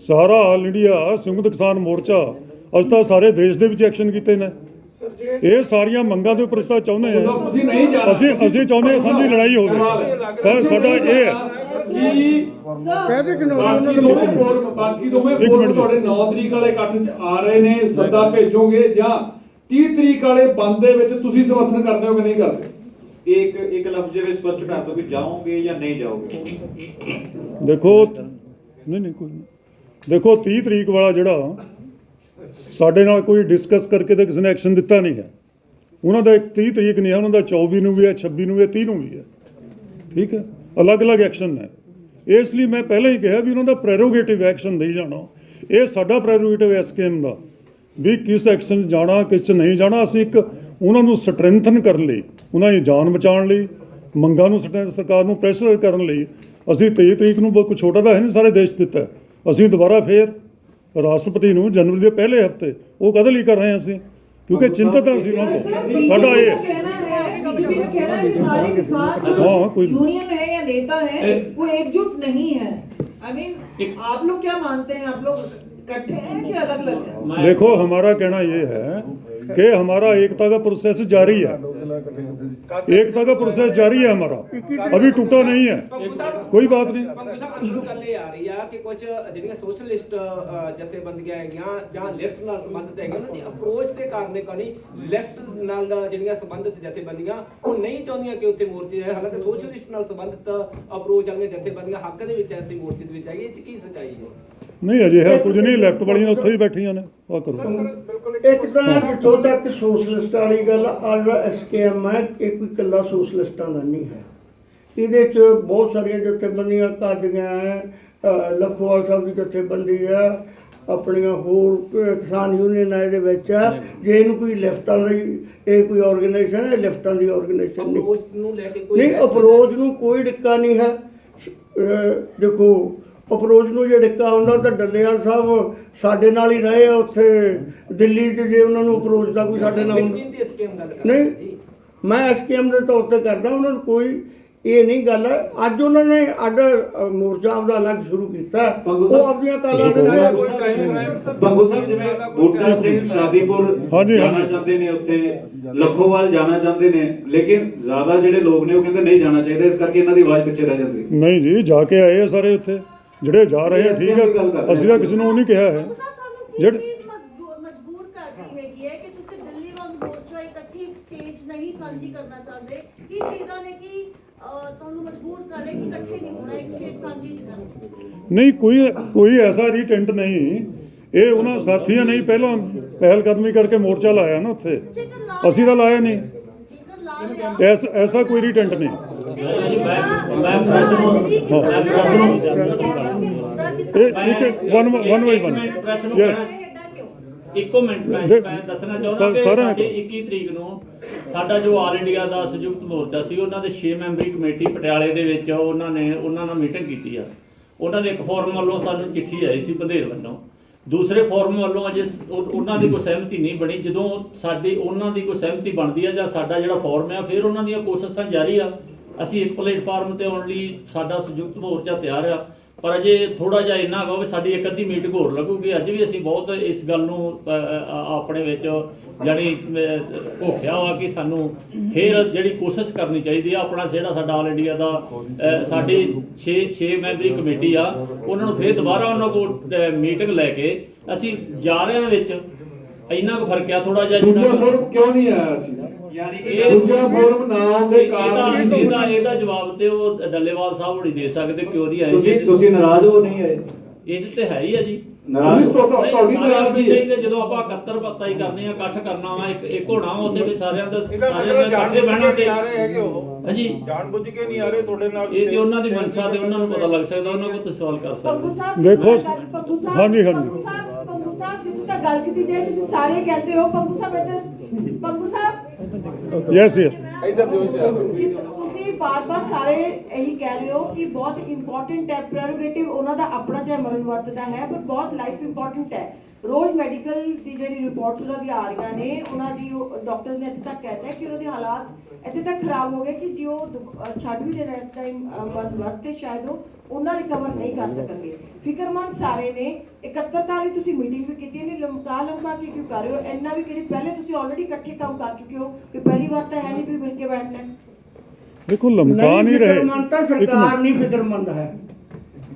ਸਾਰਾ ਆਲ ਇੰਡੀਆ ਸੰਯੁਕਤ ਕਿਸਾਨ ਮੋਰਚਾ ਅਸੀਂ ਤਾਂ ਸਾਰੇ ਦੇਸ਼ ਦੇ ਵਿੱਚ ਐਕਸ਼ਨ ਕੀਤੇ ਨੇ। ਇਹ ਸਾਰੀਆਂ ਮੰਗਾਂ ਦੇ ਉੱਪਰ ਅਸੀਂ ਤਾਂ ਚਾਹੁੰਦੇ ਹਾਂ। ਤੁਸੀਂ ਨਹੀਂ ਜਾਣਾ ਅਸੀਂ ਅਸੀਂ ਚਾਹੁੰਦੇ ਹਾਂ ਸਾਡੀ ਲੜਾਈ ਹੋਵੇ ਸਾਡਾ ਇਹ ਹੈ। ਕਹਿੰਦੇ ਕਿ ਨੌ ਬਾਕੀ ਦੋਵੇਂ ਫੋਰਮ ਬਾਕੀ ਦੋਵੇਂ ਇੱਕ ਫੋਰਮ ਮਿੰਟ। ਤੁਹਾਡੇ 9 ਤਰੀਕ ਵਾਲੇ ਇਕੱਠ 'ਚ ਆ ਰਹੇ ਨੇ ਸੱਦਾ ਭੇਜੋਗੇ ਜਾਂ 30 ਤਰੀਕ ਵਾਲੇ ਬੰਦ ਦੇ ਵਿੱਚ ਤੁਸੀਂ ਸਮਰਥਨ ਕਰਦੇ ਹੋ ਕਿ ਨਹੀਂ ਕਰਦੇ? ਇੱਕ ਇੱਕ ਲਫ਼ਜ਼ ਦੇ ਸਪਸ਼ਟ ਕਰ ਦਿਓ ਕਿ ਜਾਓਗੇ ਜਾਂ ਨਹੀਂ ਜਾਓਗੇ। ਦੇਖੋ, ਨਹੀਂ ਨਹੀਂ, ਕੋਈ ਨਹੀਂ। ਦੇਖੋ 30 ਤਰੀਕ ਵਾਲਾ ਜਿਹੜਾ ਸਾਡੇ ਨਾਲ ਕੋਈ ਡਿਸਕਸ ਕਰਕੇ ਤਾਂ ਕਿਸੇ ਨੇ ਐਕਸ਼ਨ ਦਿੱਤਾ ਨਹੀਂ ਹੈ। ਉਹਨਾਂ ਦਾ 30 ਤਰੀਕ ਨਹੀਂ ਹੈ, ਉਹਨਾਂ ਦਾ 24 ਨੂੰ ਵੀ ਹੈ 26 ਨੂੰ ਵੀ ਹੈ 30 ਨੂੰ ਵੀ ਹੈ। ਠੀਕ ਹੈ? ਅਲੱਗ-ਅਲੱਗ ਐਕਸ਼ਨ ਹੈ ਇਸ ਲਈ ਮੈਂ ਪਹਿਲਾਂ ਹੀ ਕਿਹਾ ਵੀ ਉਹਨਾਂ ਦਾ ਪ੍ਰੈਰੋਗੇਟਿਵ ਐਕਸ਼ਨ ਨਹੀਂ ਜਾਣਾ। ਇਹ ਸਾਡਾ ਪ੍ਰੈਰੋਗੇਟਿਵ ਐਸਕੇਐਮ ਦਾ। ਵੀ ਕਿਸ ਐਕਸ਼ਨ ਜਾਣਾ, ਕਿਸ 'ਚ ਨਹੀਂ ਜਾਣਾ। ਅਸੀਂ ਇੱਕ ਉਹਨਾਂ ਨੂੰ ਸਟਰੈਂਥਨ ਕਰਨ ਲਈ ਉਹਨਾਂ ਦੀ ਜਾਨ ਬਚਾਉਣ ਲਈ ਮੰਗਾਂ ਨੂੰ ਸਟਰੈਂਥ ਸਰਕਾਰ ਨੂੰ ਪ੍ਰੈਸ਼ਰ ਕਰਨ ਲਈ ਅਸੀਂ 23 ਤਰੀਕ ਨੂੰ ਬਹੁਤ ਕੁਛ ਛੋਟਾ ਤਾਂ ਹੈ ਨਹੀਂ ਸਾਰੇ ਦੇਸ਼ 'ਚ ਦਿੱਤਾ ਹੈ। ਅਸੀਂ ਦੁਬਾਰਾ ਫੇਰ ਰਾਸ਼ਟਰਪਤੀ ਨੂੰ ਜਨਵਰੀ ਦੇ ਪਹਿਲੇ ਹਫਤੇ ਉਹ ਕਦੇ ਲਈ ਕਰ ਰਹੇ ਹਾਂ ਅਸੀਂ ਕਿਉਂਕਿ ਚਿੰਤਤ ਹਾਂ ਅਸੀਂ ਉਹਨਾਂ ਤੋਂ ਸਾਡਾ ਇਹ ਹੈ बीजेपी का कहना है कि सारे किसान जो हाँ, कोई- यूनियन है या नेता है ए- वो एकजुट नहीं है आई मीन आप लोग क्या मानते हैं आप लोग इकट्ठे हैं कि अलग अलग हैं देखो हमारा कहना ये है कि हमारा एकता का प्रोसेस जारी है एकता का प्रोसेस जारी है हमारा अभी टूटा नहीं है ਪੰਗੂ ਸਾਹਿਬ कोई बात नहीं ਪੰਗੂ ਸਾਹਿਬ ਅਸਲ ਗੱਲ ਇਹ ਆ ਰਹੀ ਆ ਕਿ ਕੁਝ ਜਿਹੜੀਆਂ ਸੋਸ਼ਲਿਸਟ ਜਥੇਬੰਦੀਆਂ ਹੈਗੀਆਂ ਜਾਂ ਲੈਫਟ ਨਾਲ ਸੰਬੰਧਿਤ ਹੈਗੀਆਂ ਉਹਨਾਂ ਦੀ ਅਪਰੋਚ ਦੇ ਕਾਰਨ ਕਣੀ ਲੈਫਟ ਨਾਲ ਜਿਹੜੀਆਂ ਸੰਬੰਧਿਤ ਜਥੇਬੰਦੀਆਂ ਉਹ ਨਹੀਂ ਚਾਹੁੰਦੀਆਂ ਕਿ ਉੱਥੇ ਮੋਰਚੇ ਹੈ ਹਾਲਾਂਕਿ ਸੋਸ਼ਲਿਸਟ ਨਾਲ ਸੰਬੰਧਿਤ ਅਪਰੋਚ ਵਾਲੀਆਂ ਜਥੇਬੰਦੀਆਂ ਹੱਕ ਦੇ ਵਿੱਚ ਐਸੀ ਮੋਰਚੇ ਦੇ ਵਿੱਚ ਹੈਗੀ ਇਹ 'ਚ ਕੀ ਸੱਚਾਈ ਹੈ ਨਹੀਂ ਅਜੇ ਹੈ ਕੁਝ ਨਹੀਂ ਲੈਫਟ ਵਾਲੀਆਂ ਉੱਥੇ ਹੀ ਬੈਠੀਆਂ ਨੇ ਆ ਕਰੋ। ਇੱਕ ਤਾਂ ਜਿੱਥੋਂ ਤੱਕ ਸੋਸ਼ਲਿਸਟ ਵਾਲੀ ਗੱਲ ਆ ਜਿਹੜਾ ਐਸਕੇਐਮ ਹੈ ਇਹ ਕੋਈ ਇਕੱਲਾ ਸੋਸ਼ਲਿਸਟਾਂ ਦਾ ਨਹੀਂ ਹੈ। ਇਹਦੇ 'ਚ ਬਹੁਤ ਸਾਰੀਆਂ ਜਥੇਬੰਦੀਆਂ ਕਾਦੀਆਂ ਹੈ ਅਹ ਲਖੋਵਾਲ ਸਾਹਿਬ ਦੀ ਜਥੇਬੰਦੀ ਹੈ ਆਪਣੀਆਂ ਹੋਰ ਕਿਸਾਨ ਯੂਨੀਅਨ ਹੈ ਇਹਦੇ ਵਿੱਚ ਹੈ। ਜੇ ਇਹਨੂੰ ਕੋਈ ਲੈਫਟਾਂ ਲਈ ਇਹ ਕੋਈ ਆਰਗੇਨਾਈਜੇਸ਼ਨ ਹੈ ਲੈਫਟਾਂ ਦੀ ਆਰਗੇਨਾਈਜੇਸ਼ਨ ਨਹੀਂ। ਅਪਰੋਚ ਨੂੰ ਲੈ ਕੇ ਕੋਈ ਨਹੀਂ ਅਪਰੋਚ ਨੂੰ ਕੋਈ ਡਿੱਕਾ ਨਹੀਂ ਹੈ। ਦੇਖੋ ਅਪਰੋਚ ਨੂੰ ਜੇ ਡਿੱਕਾ ਹੁੰਦਾ ਤਾਂ ਡੱਲੇਵਾਲ ਸਾਹਿਬ ਸਾਡੇ ਨਾਲ ਹੀ ਰਹੇ ਆ ਉੱਥੇ। ਦਿੱਲੀ 'ਚ ਜੇ ਉਹਨਾਂ ਨੂੰ ਅਪਰੋਚ ਦਾ ਕੋਈ ਸਾਡੇ ਨਾਲ ਨਹੀਂ ਮੈਂ ਐਸਕੇਐਮ ਦੇ ਤੌਰ ਤੇ ਕਰਦਾ ਉਹਨਾਂ ਨੂੰ ਕੋਈ ਇਹ ਨਹੀਂ ਗੱਲ ਅੱਜ ਉਹਨਾਂ ਨੇ ਅੱਡ ਮੋਰਚਾ ਆਪਦਾ ਅਲੱਗ ਸ਼ੁਰੂ ਕੀਤਾ। ਉਹ ਆਪਦੀਆਂ ਕਾਲਾਂ ਦੇ ਨਾਲ ਕੋਈ ਟਾਈਮ ਹੈ ਬੰਗੂ ਸਾਹਿਬ ਜਿਵੇਂ ਬੂਟਾ ਸਿੰਘ ਸ਼ਾਦੀਪੁਰ ਜਾਣਾ। ਚਾਹੁੰਦੇ ਨੇ ਉੱਥੇ ਲੱਖੋਵਾਲ ਜਾਣਾ ਚਾਹੁੰਦੇ ਨੇ ਲੇਕਿਨ ਜ਼ਿਆਦਾ ਜਿਹੜੇ ਲੋਕ ਨੇ ਉਹ ਕਹਿੰਦੇ ਨਹੀਂ ਜਾਣਾ ਚਾਹੀਦਾ ਇਸ ਕਰਕੇ ਇਹਨਾਂ ਦੀ ਆਵਾਜ਼ ਪਿੱਛੇ ਰਹਿ ਜਾਂਦੀ। ਨਹੀਂ ਜੀ ਜਾ ਕੇ ਆਏ ਆ ਸਾਰੇ ਉੱਥੇ। ਜਿਹੜੇ ਜਾ ਰਹੇ ਆ ਠੀਕ ਹੈ ਅਸੀਂ ਤਾਂ ਕਿਸੇ ਨੂੰ ਉਹ ਨਹੀਂ ਕਿਹਾ ਹੈ। ਜਿਹੜੇ- ਕੀ ਚੀਜ਼ ਮਜਬੂਰ ਮਜਬੂਰ ਕਰਦੀ ਹੈਗੀ ਹੈ ਕਿ ਤੁਸੀਂ ਦਿੱਲੀ ਵਾਂਗ ਮੋਰਚਾ ਇਕੱਠੀ ਸਟੇਜ ਨਹੀਂ ਸਾਂਝੀ ਕਰਨਾ ਚਾਹੁੰਦੇ। ਕੀ ਚੀਜ਼ਾਂ ਨੇ ਕਿ ਅਹ, ਤੁਹਾਨੂੰ ਮਜਬੂਰ ਕਰ ਰਹੇ ਕਿ ਇਕੱਠੇ ਨਹੀਂ ਹੋਣਾ ਇੱਕ ਸਟੇਜ ਸਾਂਝੀ ਨਹੀਂ ਕਰਨੀ? ਨਹੀਂ ਕੋਈ ਕੋਈ ਐਸਾ ਰੀਟੈਂਟ ਨਹੀਂ। ਇਹ ਉਹਨਾਂ ਸਾਥੀਆਂ ਨੇ ਹੀ ਪਹਿਲਾਂ ਪਹਿਲ ਕਦਮੀ ਕਰਕੇ ਮੋਰਚਾ ਲਾਇਆ ਨਾ ਉੱਥੇ। ਅਸੀਂ ਤਾਂ ਲਾਇਆ ਨਹੀਂ। ਐਸ ਐਸਾ ਕੋਈ ਰੀਟੈਂਟ ਨਹੀਂ। ਇਹ ਇੱਕ one one by one yes ਇੱਕੋ ਮਿੰਟ ਮੈਂ ਦੱਸਣਾ ਚਾਹੁੰਦਾ ਕਿ ਸਾਰਿਆਂ ਸਾਡੇ ਤੋਂ। 21 ਤਰੀਕ ਨੂੰ ਸਾਡਾ ਜੋ ਆਲ ਇੰਡੀਆ ਦਾ ਸੰਯੁਕਤ ਮੋਰਚਾ ਸੀ ਉਹਨਾਂ ਦੇ 6 ਮੈਂਬਰੀ ਕਮੇਟੀ ਪਟਿਆਲੇ ਦੇ ਵਿੱਚ ਉਹਨਾਂ ਨੇ ਉਹਨਾਂ ਨਾਲ ਮੀਟਿੰਗ ਕੀਤੀ ਆ। ਉਹਨਾਂ ਦੇ ਇੱਕ ਫੋਰਮ ਵੱਲੋਂ ਸਾਨੂੰ ਚਿੱਠੀ ਆਈ ਸੀ ਬਧੇਰ ਵੱਲੋਂ। ਦੂਸਰੇ ਫੋਰਮ ਵੱਲੋਂ ਅਜੇ ਸ- ਉਹ- ਉਹਨਾਂ ਦੀ ਕੋਈ ਸਹਿਮਤੀ ਨਹੀਂ ਬਣੀ। ਜਦੋਂ ਸਾਡੀ ਉਹਨਾਂ ਦੀ ਕੋਈ ਸਹਿਮਤੀ ਬਣਦੀ ਆ ਜਾਂ ਸਾਡਾ ਜਿਹੜਾ ਫੋਰਮ ਆ, ਫਿਰ ਉਹਨਾਂ ਦੀਆਂ ਕੋਸ਼ਿਸ਼ਾਂ ਜਾਰੀ ਆ। ਅਸੀਂ ਇੱਕ ਪਲੇਟਫਾਰਮ ਤੇ ਆਉਣ ਲਈ ਸਾਡਾ ਸੰਯੁਕਤ ਮੋਰਚਾ ਤਿਆਰ ਆ। ਪਰ ਅਜੇ ਥੋੜਾ ਜਿਹਾ ਇੰਨਾ ਕਹੋ ਵੀ ਸਾਡੀ ਇੱਕ ਅੱਧੀ ਮੀਟਿੰਗ ਹੋਰ ਲੱਗੂਗੀ। ਅੱਜ ਵੀ ਅਸੀਂ ਬਹੁਤ ਇਸ ਗੱਲ ਨੂੰ ਆਪਣੇ ਵਿੱਚ ਜਾਣੀ ਭੋਖਿਆ ਵਾ ਕਿ ਸਾਨੂੰ ਫੇਰ ਜਿਹੜੀ ਕੋਸ਼ਿਸ਼ ਕਰਨੀ ਚਾਹੀਦੀ ਆ, ਆਪਣਾ ਜਿਹੜਾ ਸਾਡਾ ਆਲ ਇੰਡੀਆ ਦਾ ਸਾਡੀ 6 6 ਮੈਂਬਰੀ ਕਮੇਟੀ ਆ, ਉਹਨਾਂ ਨੂੰ ਫੇਰ ਦੁਬਾਰਾ ਉਹਨਾਂ ਕੋਲ ਮੀਟਿੰਗ ਲੈ ਕੇ ਅਸੀਂ ਜਾ ਰਹੇ ਹਾਂ ਵਿੱਚ। ਇੰਨਾ ਕੁ ਫ਼ਰਕ ਆ ਥੋੜਾ ਜਿਹਾ ਦੂਜਾ ਜਿਹੜਾ- ਫੋਰਮ ਕਿਉਂ ਨਹੀਂ ਆਇਆ ਸੀ? ਯਾਨੀ ਕਿ ਇਹ- ਦੂਜਾ ਫੋਰਮ ਨਾ ਆਉਣ ਦੇ ਇਹਦਾ ਕਾਰਨ ਇਹਦਾ ਇਹਦਾ ਜਵਾਬ ਤੇ ਉਹ ਡੱਲੇਵਾਲ ਸਾਹਿਬ ਹੁਣੀ ਦੇ ਸਕਦੇ ਕਿਉਂ ਨਹੀਂ ਆਏ ਤੁਸੀਂ ਸੀ। ਤੁਸੀਂ ਨਾਰਾਜ਼ ਹੋ ਨਹੀਂ ਆਏ? ਇਸ ਤੇ ਹੈ ਹੀ ਆ ਜੀ। ਨਾਰਾਜ਼ ਤੁਸੀਂ ਹੋ? ਤੁਹਾਡਾ- ਨਹੀਂ, ਤੁਹਾਡੀ ਸਾਰਿਆਂ ਨੂੰ ਨਾਰਾਜ਼ਗੀ ਹੈ। ਚਾਹੀਦਾ ਜਦੋਂ ਆਪਾਂ 71 ਪੱਤਾ ਹੀ ਕਰਨੇ ਆ ਇਕੱਠ ਕਰਨਾ ਵਾ ਇੱਕ ਇੱਕ ਹੋਣਾ ਵਾ ਉੱਥੇ ਵੀ ਸਾਰਿਆਂ ਦਾ ਇਹਦਾ ਸਾਰਿਆਂ ਮਤਲਬ ਦਾ ਜਾਣ ਇਕੱਠੇ ਬਹਿਣਾ ਕੇ ਤੇ ਨਹੀਂ ਆ ਰਹੇ ਹੈਗੇ ਉਹ। ਹਾਂਜੀ। ਜਾਣ ਬੁੱਝ ਕੇ ਨਹੀਂ ਆ ਰਹੇ ਤੁਹਾਡੇ ਨਾਲ। ਇਹ ਤੇ ਉਹਨਾਂ ਦੀ ਮਨਸਾ ਤੇ ਉਹਨਾਂ ਨੂੰ ਪਤਾ ਲੱਗ ਸਕਦਾ ਉਹਨਾਂ ਕੋਲ ਤੁਸੀਂ ਸਵਾਲ ਕਰ ਪੰਗੂ ਸਕਦੇ ਸਾਹਿਬ ਦੇਖੋ, ਪੰਗੂ ਸਾਹਿਬ ਹਾਂਜੀ, ਹਾਂਜੀ। ਪੰਗੂ ਸਾਹਿਬ ਪੰਗੂ ਸਾਹਿਬ ਜਿੱਥੋਂ ਤੱਕ ਗੱਲ ਕੀਤੀ ਜਾਏ ਤੁਸੀਂ ਸਾਰੇ ਕਹਿੰਦੇ ਹੋ ਪੰਗੂ ਸਾਹਿਬ ਇੱਧਰ ਪੰਗੂ ਸਾਹਿਬ। ਯੈਸ ਯੈਸ ਜੀ, ਤੁਸੀਂ ਬਾਰ-ਬਾਰ ਸਾਰੇ ਇਹੀ ਕਹਿ ਰਹੇ ਹੋ ਕਿ ਬਹੁਤ ਇੰਪੋਰਟੈਂਟ ਹੈ ਪ੍ਰੈਰੋਗੇਟਿਵ ਉਹਨਾਂ ਦਾ ਆਪਣਾ ਚਾਹੇ ਮਰਨ ਵਰਤ ਦਾ ਹੈ ਪਰ ਬਹੁਤ ਲਾਈਫ ਇੰਪੋਰਟੈਂਟ ਹੈ। ਰੋਜ਼ ਮੈਡੀਕਲ ਦੀ ਜਿਹੜੀ ਰਿਪੋਰਟਸ ਉਹਨਾਂ ਦੀ ਆ ਰਹੀਆਂ ਨੇ ਉਹਨਾਂ ਦੀ ਡਾਕਟਰਸ ਨੇ ਇੱਥੇ ਤੱਕ ਕਹਿਤਾ ਹੈ ਕਿ ਉਹਨਾਂ ਦੇ ਹਾਲਾਤ ਇੱਥੇ ਤੱਕ ਖਰਾਬ ਹੋ ਗਏ ਕਿ ਜੇ ਉਹ ਛੱਡ ਵੀ ਦੇਣ ਇਸ ਟਾਈਮ ਵਰਤ ਤੇ ਸ਼ਾਇਦ ਉਹ ਉਹਨਾਂ ਰਿਕਵਰ ਨਹੀਂ ਕਰ ਸਕਣਗੇ। ਫਿਕਰਮੰਦ ਸਾਰੇ ਨੇ 71 ਤਾਰੀਖ ਤੁਸੀਂ ਮੀਟਿੰਗ ਵੀ ਕੀਤੀ ਨਹੀਂ ਲਮਕਾ ਲਮਕਾ ਕੇ ਕਿਉਂ ਕਰ ਰਹੇ ਹੋ? ਇੰਨਾ ਵੀ ਕਿਹੜੀ ਪਹਿਲੇ ਤੁਸੀਂ ਆਲਰੇਡੀ ਇਕੱਠੇ ਕੰਮ ਕਰ ਚੁੱਕੇ ਹੋ ਕਿ ਪਹਿਲੀ ਵਾਰ ਤਾਂ ਹੈ ਨਹੀਂ ਵੀ ਮਿਲ ਕੇ ਬੈਠਣਾ। ਦੇਖੋ ਲਮਕਾ ਨਹੀਂ ਰਹੇ। ਫਿਕਰਮੰਦ ਤਾਂ ਸਰਕਾਰ। ਨਹੀਂ ਫਿਕਰਮੰਦ ਹੈ।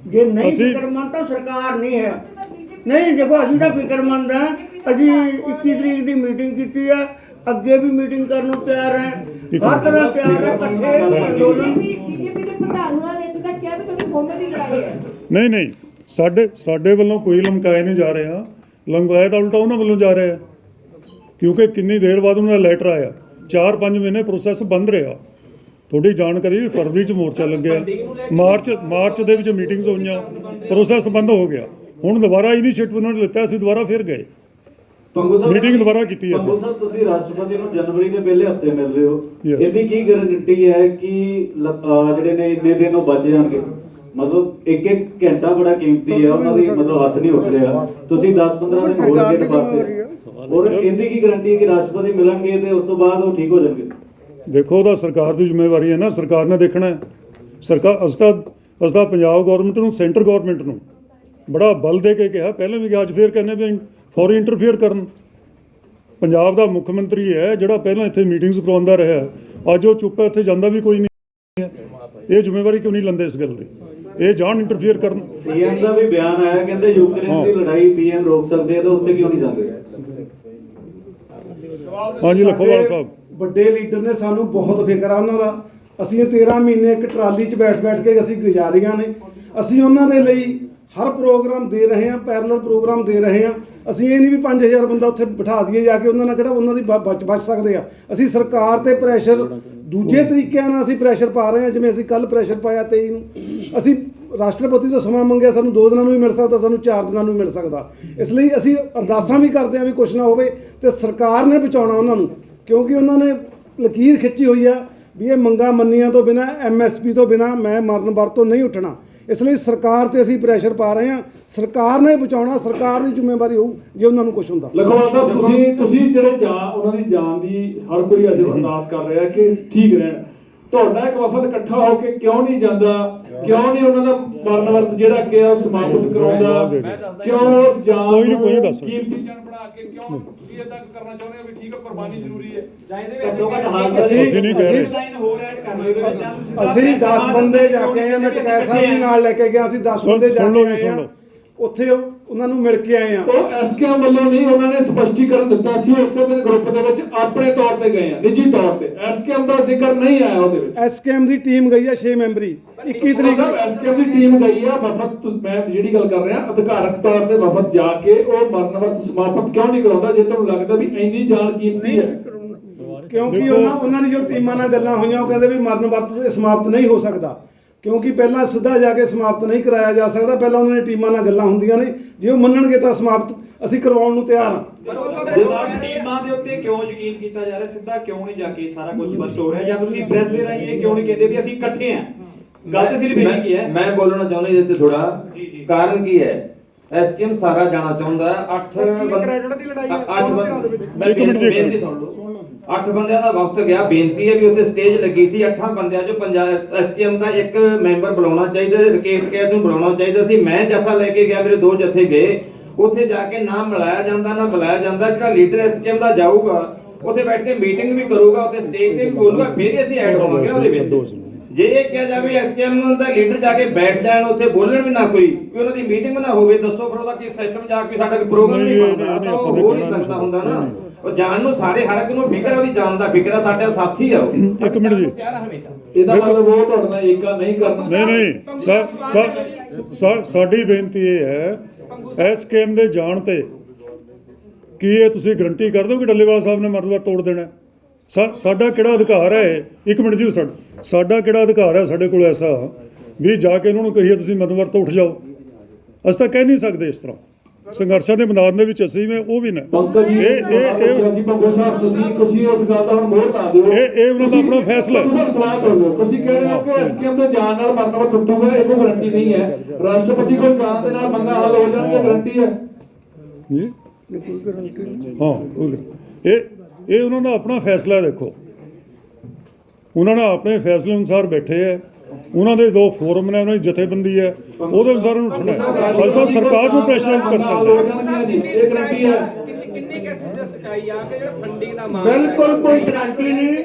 ਜੇ ਨਹੀਂ ਫਿਕਰਮੰਦ ਤਾਂ ਸਰਕਾਰ ਨਹੀਂ ਹੈ। ਨਹੀਂ ਦੇਖੋ ਅਸੀਂ ਤਾਂ ਫਿਕਰਮੰਦ ਹਾਂ। ਅਸੀਂ 21 ਤਰੀਕ ਦੀ ਮੀਟਿੰਗ ਕੀਤੀ ਹੈ ਅੱਗੇ ਵੀ ਮੀਟਿੰਗ ਕਰਨ ਨੂੰ ਤਿਆਰ ਹੈ। ਹਰ। ਤਰ੍ਹਾਂ ਤਿਆਰ ਹੈ ਇਕੱਠੇ ਅੰਦੋਲਨ। ਬੀਜੇਪੀ ਬੀਜੇਪੀ ਦੇ ਪ੍ਰਧਾਨ ਉਹਨਾਂ ਨੇ ਇੱਥੇ ਤੱਕ ਕਿਹਾ ਵੀ ਤੁਹਾਡੀ ਹੋਮੇ ਦੀ ਲੜਾਈ ਹੈ। ਨਹੀਂ ਨਹੀਂ। ਸਾਡੇ ਸਾਡੇ ਵੱਲੋਂ ਕੋਈ ਲਮਕਾਇਆ ਨਹੀਂ ਜਾ ਰਿਹਾ। ਲਮਕਾਇਆ ਤਾਂ ਉਲਟਾ ਉਹਨਾਂ ਵੱਲੋਂ ਜਾ ਰਿਹਾ ਕਿਉਂਕਿ ਕਿੰਨੀ ਦੇਰ ਬਾਅਦ ਉਹਨਾਂ ਦਾ ਲੈਟਰ ਆਇਆ। 4-5 ਮਹੀਨੇ ਪ੍ਰੋਸੈਸ ਬੰਦ ਰਿਹਾ। ਤੁਹਾਡੀ ਜਾਣਕਾਰੀ ਵੀ ਫਰਵਰੀ ਚ ਮੋਰਚਾ ਲੱਗਿਆ। ਮਾਰਚ ਮਾਰਚ ਦੇ ਵਿੱਚ ਮੀਟਿੰਗਸ ਹੋਈਆਂ। ਪ੍ਰੋਸੈਸ ਬੰਦ ਹੋ ਗਿਆ। ਹੁਣ ਦੁਬਾਰਾ ਇਨੀਸ਼ੀਏਟਿਵ ਉਹਨਾਂ ਨੇ ਲਿੱਤਾ ਅਸੀਂ ਦੁਬਾਰਾ ਫਿਰ ਗਏ। ਪੰਗੂ ਸਾਹਿਬ Meeting ਦੁਬਾਰਾ ਕੀਤੀ ਹੈ। ਪੰਗੂ ਸਾਹਿਬ ਤੁਸੀਂ ਰਾਸ਼ਟਰਪਤੀ ਨੂੰ ਜਨਵਰੀ ਦੇ ਪਹਿਲੇ ਹਫ਼ਤੇ ਮਿਲ ਰਹੇ ਹੋ. ਇਹਦੀ ਕੀ ਗਾਰੰਟੀ ਹੈ ਕਿ ਜਿਹੜੇ ਨੇ ਇੰਨੇ ਦਿਨ ਉਹ ਬਚ ਜਾਣਗੇ? ਮਤਲਬ ਇੱਕ ਇੱਕ ਘੰਟਾ ਬੜਾ ਕੀਮਤੀ ਹੈ ਉਹਨਾਂ ਦੀ ਮਤਲਬ ਹੱਥ ਨਹੀਂ ਉੱਠ ਰਿਹਾ ਤੁਸੀਂ 10-15 ਦਿਨ ਹੋਰ ਅੱਗੇ ਪਾਤੇ ਔਰ ਇਹਦੀ ਕੀ ਗਾਰੰਟੀ ਹੈ ਕਿ ਰਾਸ਼ਟਰਪਤੀ ਮਿਲਣਗੇ ਤੇ ਉਸ ਤੋਂ ਬਾਅਦ ਉਹ ਠੀਕ ਹੋ ਜਾਣਗੇ? ਦੇਖੋ ਉਹਦਾ ਸਰਕਾਰ ਦੀ ਜ਼ਿੰਮੇਵਾਰੀ ਹੈ ਨਾ ਸਰਕਾਰ ਨੇ ਦੇਖਣਾ ਹੈ। ਸਰਕਾਰ ਅਸਤਾ ਅਸਤਾ ਪੰਜਾਬ ਗਵਰਨਮੈਂਟ ਨੂੰ ਸੈਂਟਰ ਗਵਰਨਮੈਂਟ ਨੂੰ ਬੜਾ ਬਲ ਦੇ ਕੇ ਕਿਹਾ ਪਹਿਲਾਂ ਵੀ ਕਿਹਾ, ਅੱਜ ਫੇਰ ਕਹਿੰਦੇ ਵੀ ਫੌਰੀ ਇੰਟਰਫੇਅਰ ਕਰਨ। ਪੰਜਾਬ ਦਾ ਮੁੱਖ ਮੰਤਰੀ ਹੈ ਜਿਹੜਾ ਪਹਿਲਾਂ ਇੱਥੇ ਮੀਟਿੰਗਸ ਕਰਵਾਉਂਦਾ ਰਿਹਾ ਅੱਜ ਉਹ ਚੁੱਪ ਹੈ ਉੱਥੇ ਜਾਂਦਾ ਵੀ ਕੋਈ ਨਹੀਂ ਹੈ। ਇਹ ਜ਼ਿੰਮੇਵਾਰੀ ਕਿਉਂ ਨਹੀਂ ਲੈਂਦੇ ਇਸ ਗੱਲ ਦੀ? ਇਹ ਜਾਣ ਇੰਟਰਫੇਅਰ ਕਰਨ। ਸੀਐਮ ਦਾ ਵੀ ਬਿਆਨ ਆਇਆ ਕਹਿੰਦੇ ਯੂਕਰੇਨ ਦੀ ਲੜਾਈ ਪੀਐਮ ਰੋਕ ਸਕਦੇ ਆ ਤਾਂ ਉੱਥੇ ਕਿਉਂ ਨਹੀਂ ਜਾਂਦੇ? ਹਾਂਜੀ ਲਖੋਵਾਲ ਸਾਹਿਬ। ਵੱਡੇ ਲੀਡਰ ਨੇ ਸਾਨੂੰ ਬਹੁਤ ਫਿਕਰ ਆ ਉਹਨਾਂ ਦਾ। ਅਸੀਂ ਇਹ 13 ਮਹੀਨੇ ਇੱਕ ਟਰਾਲੀ 'ਚ ਬੈਠ ਬੈਠ ਕੇ ਅਸੀਂ ਗੁਜ਼ਾਰੀਆਂ ਨੇ। ਅਸੀਂ ਉਹਨਾਂ ਦੇ ਲਈ ਹਰ ਪ੍ਰੋਗਰਾਮ ਦੇ ਰਹੇ ਹਾਂ ਪੈਰਲਲ ਪ੍ਰੋਗਰਾਮ ਦੇ ਰਹੇ ਹਾਂ। ਅਸੀਂ ਇਹ ਨਹੀਂ ਵੀ 5000 ਬੰਦਾ ਉੱਥੇ ਬਿਠਾ ਦਈਏ ਜਾ ਕੇ, ਉਹਨਾਂ ਨਾਲ ਕਿਹੜਾ ਉਹਨਾਂ ਦੀ ਬ- ਬਚ ਬਚ ਸਕਦੇ ਆ। ਅਸੀਂ ਸਰਕਾਰ ਤੇ ਪ੍ਰੈਸ਼ਰ ਦੂਜੇ ਤਰੀਕਿਆਂ ਨਾਲ ਅਸੀਂ ਪ੍ਰੈਸ਼ਰ ਪਾ ਰਹੇ ਹਾਂ, ਜਿਵੇਂ ਅਸੀਂ ਕੱਲ ਪ੍ਰੈਸ਼ਰ ਪਾਇਆ 23 ਨੂੰ। ਅਸੀਂ ਰਾਸ਼ਟਰਪਤੀ ਤੋਂ ਸਮਾਂ ਮੰਗਿਆ, ਸਾਨੂੰ 2 ਦਿਨਾਂ ਨੂੰ ਵੀ ਮਿਲ ਸਕਦਾ, ਸਾਨੂੰ 4 ਦਿਨਾਂ ਨੂੰ ਵੀ ਮਿਲ ਸਕਦਾ। ਇਸ ਲਈ ਅਸੀਂ ਅਰਦਾਸਾਂ ਵੀ ਕਰਦੇ ਹਾਂ ਵੀ ਕੁਛ ਨਾ ਹੋਵੇ ਤੇ ਸਰਕਾਰ ਨੇ ਬਚਾਉਣਾ ਉਹਨਾਂ ਨੂੰ, ਕਿਉਂਕਿ ਉਹਨਾਂ ਨੇ ਲਕੀਰ ਖਿੱਚੀ ਹੋਈ ਆ ਵੀ ਇਹ ਮੰਗਾਂ ਮੰਨੀਆਂ ਤੋਂ ਬਿਨਾ ਐਮਐਸਪੀ ਤੋਂ ਬਿਨਾ ਮੈਂ ਮਰਨ ਵਰਤ ਤੋਂ ਨਹੀਂ ਉੱਠਣਾ। ਇਸ ਲਈ ਸਰਕਾਰ ਤੇ ਅਸੀਂ ਪ੍ਰੈਸ਼ਰ ਪਾ ਰਹੇ ਹਾਂ। ਸਰਕਾਰ ਨੇ ਬਚਾਉਣਾ, ਸਰਕਾਰ ਦੀ ਜ਼ਿੰਮੇਵਾਰੀ ਹੋਊ, ਜੇ ਉਹਨਾਂ ਨੂੰ ਕੁਝ ਹੁੰਦਾ। ਲਖਵਾਲ ਸਾਹਿਬ, ਤੁਸੀਂ ਤੁਸੀਂ ਜਿਹੜੇ ਜਾ ਉਹਨਾਂ ਦੀ ਜਾਨ ਦੀ ਹਰ ਕੋਈ ਅੱਜ ਅਰਦਾਸ ਕਰ ਰਿਹਾ ਕਿ ਠੀਕ ਰਹਿਣ। ਤੁਹਾਡਾ ਇੱਕ ਵਫਦ ਇਕੱਠਾ ਹੋ ਕੇ ਕਿਉਂ ਨਹੀਂ ਜਾਂਦਾ? ਕਿਉਂ ਨਹੀਂ ਉਹਨਾਂ ਦਾ ਮਰਨ ਵਰਤ ਜਿਹੜਾ ਕਿ ਆ ਉਹ ਸਮਾਪਤ ਕਰਾਉਂਦਾ? ਕਿਉਂ ਉਸ ਜਾਨ ਕੋਈ ਨਹੀਂ, ਕੋਈ ਦੱਸ। ਕੀਮਤੀ ਜਾਨ ਬਣਾ ਕੇ ਕਿਉਂ ਤੁਸੀਂ ਇਦਾਂ ਕਰਨਾ ਚਾਹੁੰਦੇ ਹੋ ਵੀ ਠੀਕ ਹੈ ਕੁਰਬਾਨੀ ਜ਼ਰੂਰੀ ਹੈ? ਘੱਟੋ ਘੱਟ ਹਾਲ ਅਸੀਂ ਨਹੀਂ ਕਹਿ ਰਹੇ। ਅਸੀਂ ਹੋਰ ਐਡ ਕਰ ਰਹੇ ਅਸੀਂ 10 ਬੰਦੇ ਜਾ ਕੇ ਆਏ ਮੈਂ ਟਕੈ ਸਾਹਿਬ ਵੀ ਨਾਲ ਲੈ ਕੇ ਗਿਆ ਅਸੀਂ 10 ਸੁਣ- ਬੰਦੇ ਜਾ ਕੇ ਜੀ, ਸੁਣ ਲਓ। ਉੱਥੇ ਉਹ- ਉਹਨਾਂ ਨੂੰ ਮਿਲ ਕੇ ਆਏ ਹਾਂ ਉਹ ਐਸਕੇਐਮ ਵੱਲੋਂ ਨਹੀਂ ਉਹਨਾਂ ਨੇ ਸਪਸ਼ਟੀਕਰਨ ਦਿੱਤਾ ਸੀ ਉਸੇ ਦਿਨ ਗਰੁੱਪ ਦੇ ਵਿੱਚ ਆਪਣੇ ਤੌਰ ਤੇ ਗਏ ਆ ਨਿੱਜੀ ਤੌਰ ਤੇ। ਐਸਕੇਐਮ ਦਾ ਜ਼ਿਕਰ ਨਹੀਂ ਆਇਆ ਉਹਦੇ ਵਿੱਚ। ਐਸਕੇਐਮ ਦੀ ਟੀਮ ਗਈ ਆ 6 ਮੈਂਬਰੀ। 21 ਤਰੀਕ ਨੂੰ ਐਸਕੇਐਮ ਦੀ ਟੀਮ ਗਈ ਆ ਵਫਦ ਮੈਂ ਜਿਹੜੀ ਗੱਲ ਕਰ ਰਿਹਾ ਅਧਿਕਾਰਕ ਤੌਰ ਤੇ ਵਫਦ ਜਾ ਕੇ ਉਹ ਮਰਨ ਵਰਤ ਸਮਾਪਤ ਕਿਉਂ ਨਹੀਂ ਕਰਾਉਂਦਾ ਜੇ ਤੁਹਾਨੂੰ ਲੱਗਦਾ ਵੀ ਇੰਨੀ ਜਾਨ ਕੀਮਤੀ ਹੈ। ਕਿਉਂਕਿ ਉਹਨਾਂ ਉਹਨਾਂ ਦੀ ਜੋ ਟੀਮਾਂ ਨਾਲ ਗੱਲਾਂ ਹੋਈਆਂ ਉਹ ਕਹਿੰਦੇ ਵੀ ਮਰਨ ਵਰਤ ਤੇ ਸਮਾਪਤ ਨਹੀਂ ਹੋ ਸਕਦਾ। ਕਿਉਂਕਿ ਪਹਿਲਾਂ ਸਿੱਧਾ ਜਾ ਕੇ ਸਮਾਪਤ ਨਹੀਂ ਕਰਾਇਆ ਜਾ ਸਕਦਾ। ਪਹਿਲਾਂ ਉਹਨਾਂ ਦੀ ਟੀਮਾਂ ਨਾਲ ਗੱਲਾਂ ਹੁੰਦੀਆਂ ਨੇ। ਜੇ ਉਹ ਮੰਨਣਗੇ ਤਾਂ ਸਮਾਪਤ ਅਸੀਂ ਕਰਵਾਉਣ ਨੂੰ ਤਿਆਰ ਹਾਂ। ਪਰ ਉਹ ਸਾਹਿਬ ਟੀਮਾਂ ਦੇ ਉੱਤੇ ਕਿਉਂ ਯਕੀਨ ਕੀਤਾ ਜਾ ਰਿਹਾ? ਸਿੱਧਾ ਕਿਉਂ ਨਹੀਂ ਜਾ ਕੇ ਸਾਰਾ ਕੁਝ ਸਪਸ਼ਟ ਹੋ ਰਿਹਾ? ਜਾਂ ਤੁਸੀਂ ਪ੍ਰੈਸ ਦੇ ਰਾਹੀਂ ਇਹ ਕਿਉਂ ਨਹੀਂ ਕਹਿੰਦੇ ਵੀ ਅਸੀਂ ਇਕੱਠੇ ਹਾਂ? ਗੱਲ ਤਾਂ ਸਿਰਫ ਇੰਨੀ ਕੀ ਹੈ। ਮੈਂ ਬੋਲਣਾ ਚਾਹੁੰਦਾ ਇਹਦੇ ਤੇ ਥੋੜਾ ਕਾਰਨ ਕੀ ਹੈ? ਐਸਕੇਐਮ ਸਾਰਾ ਜਾਣਾ ਚਾਹੁੰਦਾ ਹੈ। 8 ਕ੍ਰੈਡਿਟ ਦੀ ਲੜਾਈ ਹੈ, ਅੱਠ ਚੌਦਾਂ ਧਿਰਾਂ ਦੇ ਵਿੱਚ। ਮੈਂ ਇੱਕ ਮਿੰਟ ਜੀ, ਇੱਕ ਬੇਨਤੀ ਸੁਣ ਲਓ। 8 ਬੰਦਿਆਂ ਦਾ ਵਕਤ ਗਿਆ। ਬੇਨਤੀ ਹੈ ਵੀ ਉੱਥੇ ਸਟੇਜ ਲੱਗੀ ਸੀ। 8 ਬੰਦਿਆਂ ਚੋਂ ਪੰਜਾਬ ਐਸਕੇਐਮ ਦਾ ਇੱਕ ਮੈਂਬਰ ਬੁਲਾਉਣਾ ਚਾਹੀਦਾ ਸੀ ਰਕੇਸ਼ ਕੈਦ ਨੂੰ ਬੁਲਾਉਣਾ ਚਾਹੀਦਾ ਸੀ। ਮੈਂ ਜਥਾ ਲੈ ਕੇ ਗਿਆ। ਮੇਰੇ ਦੋ ਜਥੇ ਗਏ। ਉੱਥੇ ਜਾ ਕੇ ਨਾ ਮਿਲਾਇਆ ਜਾਂਦਾ ਨਾ ਬੁਲਾਇਆ ਜਾਂਦਾ। ਜਿਹੜਾ ਲੀਡਰ ਐਸਕੇਐਮ ਦਾ ਜਾਊਗਾ ਉੱਥੇ ਬੈਠ ਕੇ ਮੀਟਿੰਗ ਵੀ ਕਰੂਗਾ। ਉੱਥੇ ਸਟੇਜ ਤੇ ਵੀ ਬੋਲੂਗਾ। ਫਿਰ ਅਸੀਂ ਐਡ ਹੋਵਾਂਗੇ ਉਹਦੇ ਵਿੱਚ। ਜੇ ਇਹ ਕਿਹਾ ਜਾਵੇ ਐਸਕੇਐਮ ਦਾ ਲੀਡਰ ਜਾ ਕੇ ਬੈਠ ਜਾਣ ਉੱਥੇ ਬੋਲਣ ਵੀ ਨਾ ਕੋਈ ਵੀ ਉਹਨਾਂ ਦੀ ਮੀਟਿੰਗ ਨਾ ਹੋਵੇ ਦੱਸੋ ਫਿਰ ਉਹਦਾ ਕੀ ਸਿਸਟਮ ਜਾ ਕੇ ਸਾਡਾ ਕੋਈ ਪ੍ਰੋਗਰਾਮ ਨਹੀਂ ਬਣਦਾ ਤਾਂ ਉਹ ਹੋ ਨਹੀਂ ਸਕਦਾ ਹੁੰਦਾ ਨਾ। ਉਹ ਜਾਣ ਨੂੰ ਸਾਰੇ ਹਰ ਇੱਕ ਨੂੰ ਫਿਕਰ ਆ, ਉਹਦੀ ਜਾਨ ਦਾ ਫਿਕਰ ਆ ਸਾਡਾ ਸਾਥੀ ਆ ਉਹ। ਇੱਕ ਮਿੰਟ ਜੀ। ਇਹਦਾ ਮਤਲਬ ਉਹ ਤੁਹਾਡੇ ਨਾਲ ਏਕਾ ਨਹੀਂ ਕਰਨਾ। ਨਹੀਂ ਨਹੀਂ ਸਾਡੀ ਬੇਨਤੀ ਇਹ ਹੈ ਇਸ ਦੇ ਜਾਣ ਤੇ ਕੀ ਇਹ ਤੁਸੀਂ ਗਰੰਟੀ ਕਰ ਦਿਓ ਕਿ ਡੱਲੇਵਾਲ ਸਾਹਿਬ ਨੇ ਮਰਦਵਾ ਤੋੜ ਦੇਣਾ? ਹੈ? ਸਾਡਾ ਕਿਹੜਾ ਅਧਿਕਾਰ ਹੈ? ਇੱਕ ਮਿੰਟ ਜੀ ਸਾਡਾ ਸਾਡਾ ਕਿਹੜਾ ਅਧਿਕਾਰ ਹੈ ਸਾਡੇ ਕੋਲ ਐਸਾ? ਵੀ ਜਾ ਕੇ ਉਹਨਾਂ ਨੂੰ ਕਹੀਏ ਤੁਸੀਂ ਮਰਦਵਾਰ ਤੋਂ ਉੱਠ ਜਾਓ। ਅਸੀਂ ਤਾਂ ਕਹਿ ਨਹੀਂ ਸਕਦੇ ਇਸ ਤਰ੍ਹਾਂ। ਸੰਘਰਸ਼ਾਂ ਦੇ ਮੈਦਾਨ ਦੇ ਵਿੱਚ ਅਸੀਂ ਵੀ ਉਹ ਵੀ ਨੇ। ਇਹ ਇਹ ਇਹ ਅਸੀਂ ਪੰਗੋ ਸਾਹਿਬ ਤੁਸੀਂ ਤੁਸੀਂ ਉਸ ਗੱਲ ਦਾ ਹੁਣ ਮੋਹਰ ਲਾ ਦਿਓ। ਇਹ- ਇਹ ਉਹਨਾਂ ਦਾ ਆਪਣਾ ਫੈਸਲਾ ਹੈ। ਤੁਸੀਂ ਕਹਿ ਰਹੇ ਹੋ ਕਿ ਐਸਕੇਐਮ ਦੇ ਜਾਣ ਨਾਲ ਮਰਨਾ ਟੁੱਟੂਗਾ ਇਹ ਕੋਈ ਗਾਰੰਟੀ ਨਹੀਂ ਹੈ। ਰਾਸ਼ਟਰਪਤੀ ਕੋਲ ਜਾਣ ਦੇ ਨਾਲ ਮੰਗਾ ਹੱਲ ਹੋ ਜਾਣਗੇ ਗਾਰੰਟੀ ਹੈ। ਜੀ? ਹਾਂ ਕੋਈ ਗੱਲ- ਇਹ ਇਹ ਉਹਨਾਂ ਦਾ ਆਪਣਾ ਫੈਸਲਾ ਦੇਖੋ। ਉਹਨਾਂ ਨੇ ਆਪਣੇ ਫੈਸਲੇ ਅਨੁਸਾਰ ਬੈਠੇ ਹੈ। ਉਹਨਾਂ ਦੇ ਦੋ ਫੋਰਮ ਨੇ ਉਹਨਾਂ ਦੀ ਜਥੇਬੰਦੀ ਹੈ। ਉਹਦੇ ਅਨੁਸਾਰ ਉਹਨੂੰ ਉੱਠਣਾ ਹੈ। ਅਸਾਂ ਸਰਕਾਰ ਨੂੰ ਪ੍ਰੈਸ਼ਰਾਈਜ਼ ਕਰ ਸਕਦੇ ਇਹ ਗਾਰੰਟੀ ਹੈ। ਕਿੰਨੀ ਕਿੰਨੀ ਸਕਾਈ ਆ ਕਿ ਜਿਹੜਾ ਫੰਡਿੰਗ ਦਾ ਮਾਮਲਾ ਬਿਲਕੁਲ ਕੋਈ ਗਰੰਟੀ ਨਹੀਂ।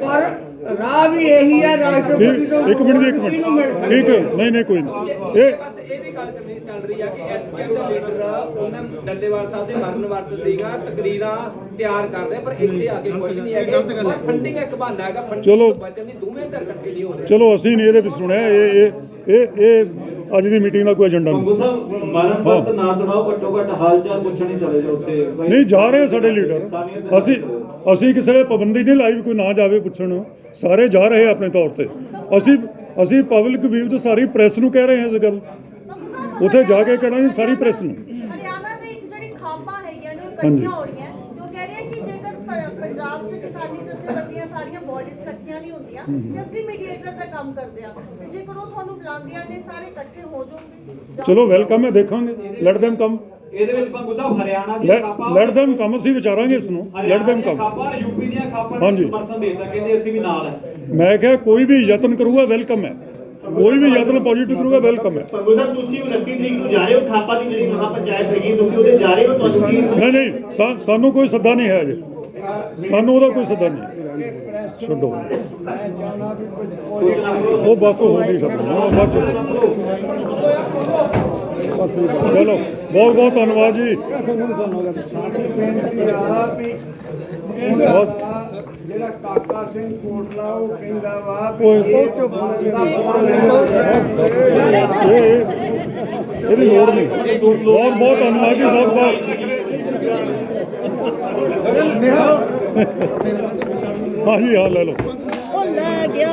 ਪਰ ਰਾਹ। ਵੀ ਇਹੀ ਹੈ ਰਾਸ਼ਟਰਪਤੀ ਤੋਂ ਇੱਕ ਮਿੰਟ ਜੀ ਇੱਕ ਮਿੰਟ। ਠੀਕ ਨਹੀਂ ਨਹੀਂ ਕੋਈ ਨਹੀਂ। ਇਹ ਇਹ ਵੀ ਗੱਲ ਚੱਲ- ਚੱਲ ਰਹੀ ਆ ਕਿ ਐਸਕੇਐਮ ਦੇ ਲੀਡਰ ਉਹਨਾਂ ਡੱਲੇਵਾਲ ਸਾਹਿਬ ਦੇ ਮਰਨ ਵਰਤ ਦੀਗਾ ਤਕਰੀਰਾਂ ਤਿਆਰ ਕਰਦੇ ਪਰ ਇੱਥੇ ਆ ਕੇ ਕੁਝ ਨਹੀਂ ਹੈਗੇ। ਪਰ ਫੰਡਿੰਗ ਇੱਕ ਬਹਾਨਾ ਹੈਗਾ ਫੰਡਿੰਗ। ਤੋਂ ਬਚਣ ਦੀ ਦੋਵੇਂ ਧਿਰ ਇਕੱਠੇ ਨਹੀਂ ਹੋ ਰਹੇ। ਚਲੋ ਅਸੀਂ ਨਹੀਂ ਇਹਦੇ ਵਿੱਚ ਸੁਣਿਆ ਇਹ ਇਹ ਇਹ ਇਹ ਅੱਜ ਦੀ ਮੀਟਿੰਗ ਦਾ ਕੋਈ ਏਜੰਡਾ ਨਹੀਂ। ਸੀ ਮਰਨ ਨਾ ਤੜਾਓ ਘੱਟੋ ਘੱਟ ਹਾਲ ਚਾਲ ਪੁੱਛਣ ਹੀ ਚਲੇ ਜਾਓ ਉੱਥੇ। ਨਹੀਂ ਜਾ ਰਹੇ ਸਾਡੇ ਲੀਡਰ ਅਸੀਂ ਅਸੀਂ ਕਿਸੇ ਨੇ ਪਾਬੰਦੀ ਨਹੀਂ ਲਾਈ ਵੀ ਕੋਈ ਨਾ ਜਾਵੇ ਪੁੱਛਣ। ਸਾਰੇ ਜਾ ਰਹੇ ਆਪਣੇ ਤੌਰ ਤੇ। ਅਸੀਂ ਅਸੀਂ ਪਬਲਿਕ ਵੀਵ ਚ ਸਾਰੀ ਪ੍ਰੈਸ ਨੂੰ ਕਹਿ ਰਹੇ ਹਾਂ ਇਸ ਗੱਲ। ਉੱਥੇ ਜਾ ਕੇ ਕਹਿਣਾ ਨਹੀਂ ਸਾਰੀ ਪ੍ਰੈਸ ਨੂੰ। ਹਰਿਆਣਾ ਦੇ ਇੱਕ ਜਿਹੜੀ ਖਾਪਾਂ ਹੈਗੀਆਂ ਨੇ ਉਹ ਇਕੱਠੀਆਂ ਹੋ ਰਹੀਆਂ ਤੇ ਉਹ ਕਹਿ ਰਹੇ ਆ ਕਿ ਜੇਕਰ ਪ- ਪੰਜਾਬ 'ਚ ਕਿਸਾਨੀ ਜਥੇਬੰਦੀਆਂ ਸਾਰੀਆਂ ਬਾਡੀਜ਼ ਇਕੱਠੀਆਂ ਨਹੀਂ ਹੁੰਦੀਆਂ ਤੇ ਅਸੀਂ ਮੀਡੀਏਟਰ ਦਾ ਕੰਮ ਕਰਦੇ ਆ। ਤੇ ਜੇਕਰ ਉਹ ਤੁਹਾਨੂੰ ਬੁਲਾਉਂਦੀਆਂ ਨੇ ਸਾਰੇ ਇਕੱਠੇ ਹੋ ਜਾਓਗੇ ਚਲੋ ਵੈਲਕਮ ਹੈ ਦੇਖਾਂਗੇ। ਲੈਟ them ਕਮ ਇਹਦੇ ਵਿੱਚ ਪੰਗੂ ਸਾਹਿਬ ਹਰਿਆਣਾ ਦੀਆਂ ਖਾਪਾਂ ਲੈਟ them ਕਮ ਅਸੀਂ ਵਿਚਾਰਾਂਗੇ ਇਸ ਨੂੰ। ਲੈਟ them ਕਮ ਖਾਪਾਂ ਯੂਪੀ ਦੀਆਂ ਖਾਪਾਂ ਨੇ ਹਾਂਜੀ। ਸਮਰਥਨ ਦੇਤਾ ਕਹਿੰਦੇ ਅਸੀਂ ਵੀ ਨਾਲ ਹੈ। ਮੈਂ ਕਿਹਾ ਕੋਈ ਵੀ ਯਤਨ ਕਰੂਗਾ ਵੈਲਕਮ ਹੈ। ਕੋਈ ਵੀ ਯਤਨ ਪੋਜ਼ਿਟਿਵ ਕਰੂਗਾ ਵੈਲਕਮ ਹੈ। ਪੰਗੂ ਸਾਹਿਬ ਤੁਸੀਂ 29 ਤਰੀਕ ਨੂੰ ਜਾ ਰਹੇ ਹੋ ਥਾਪਾ ਦੀ ਜਿਹੜੀ ਮਹਾ ਪੰਚਾਇਤ ਹੈਗੀ ਤੁਸੀਂ ਉਹਦੇ ਜਾ ਰਹੇ ਹੋ ਤੁਹਾਨੂੰ ਕੀ ਨਹੀਂ ਨਹੀਂ ਸਾਨੂੰ ਕੋਈ ਸੱਦਾ ਨਹੀਂ ਹੈ ਅਜੇ। ਸਾਨੂੰ ਉਹਦਾ ਕੋਈ ਸੱਦਾ ਨਹੀਂ। ਛੱਡੋ। ਉਹ ਬਸ ਹੋ ਗਈ ਖਤਮ। ਉਹ ਬਸ ਚਲੋ ਬਹੁਤ ਬਹੁਤ ਧੰਨਵਾਦ ਜੀ। ਬਸ। ਜਿਹੜਾ ਕਾਕਾ ਸਿੰਘ ਕੋਟਲਾ ਉਹ ਕਹਿੰਦਾ ਵਾ ਓਏ। ਵੀ ਇਹ ਚੁੱਪ ਦਾ ਇਹ ਇਹਦੀ ਲੋੜ ਨਹੀਂ। ਬਹੁਤ ਬਹੁਤ ਧੰਨਵਾਦ ਜੀ ਬਹੁਤ ਬਹੁਤ। ਹਾਂਜੀ ਹਾਂ ਲੈ ਲਓ। ਉਹ ਲੈ ਗਿਆ.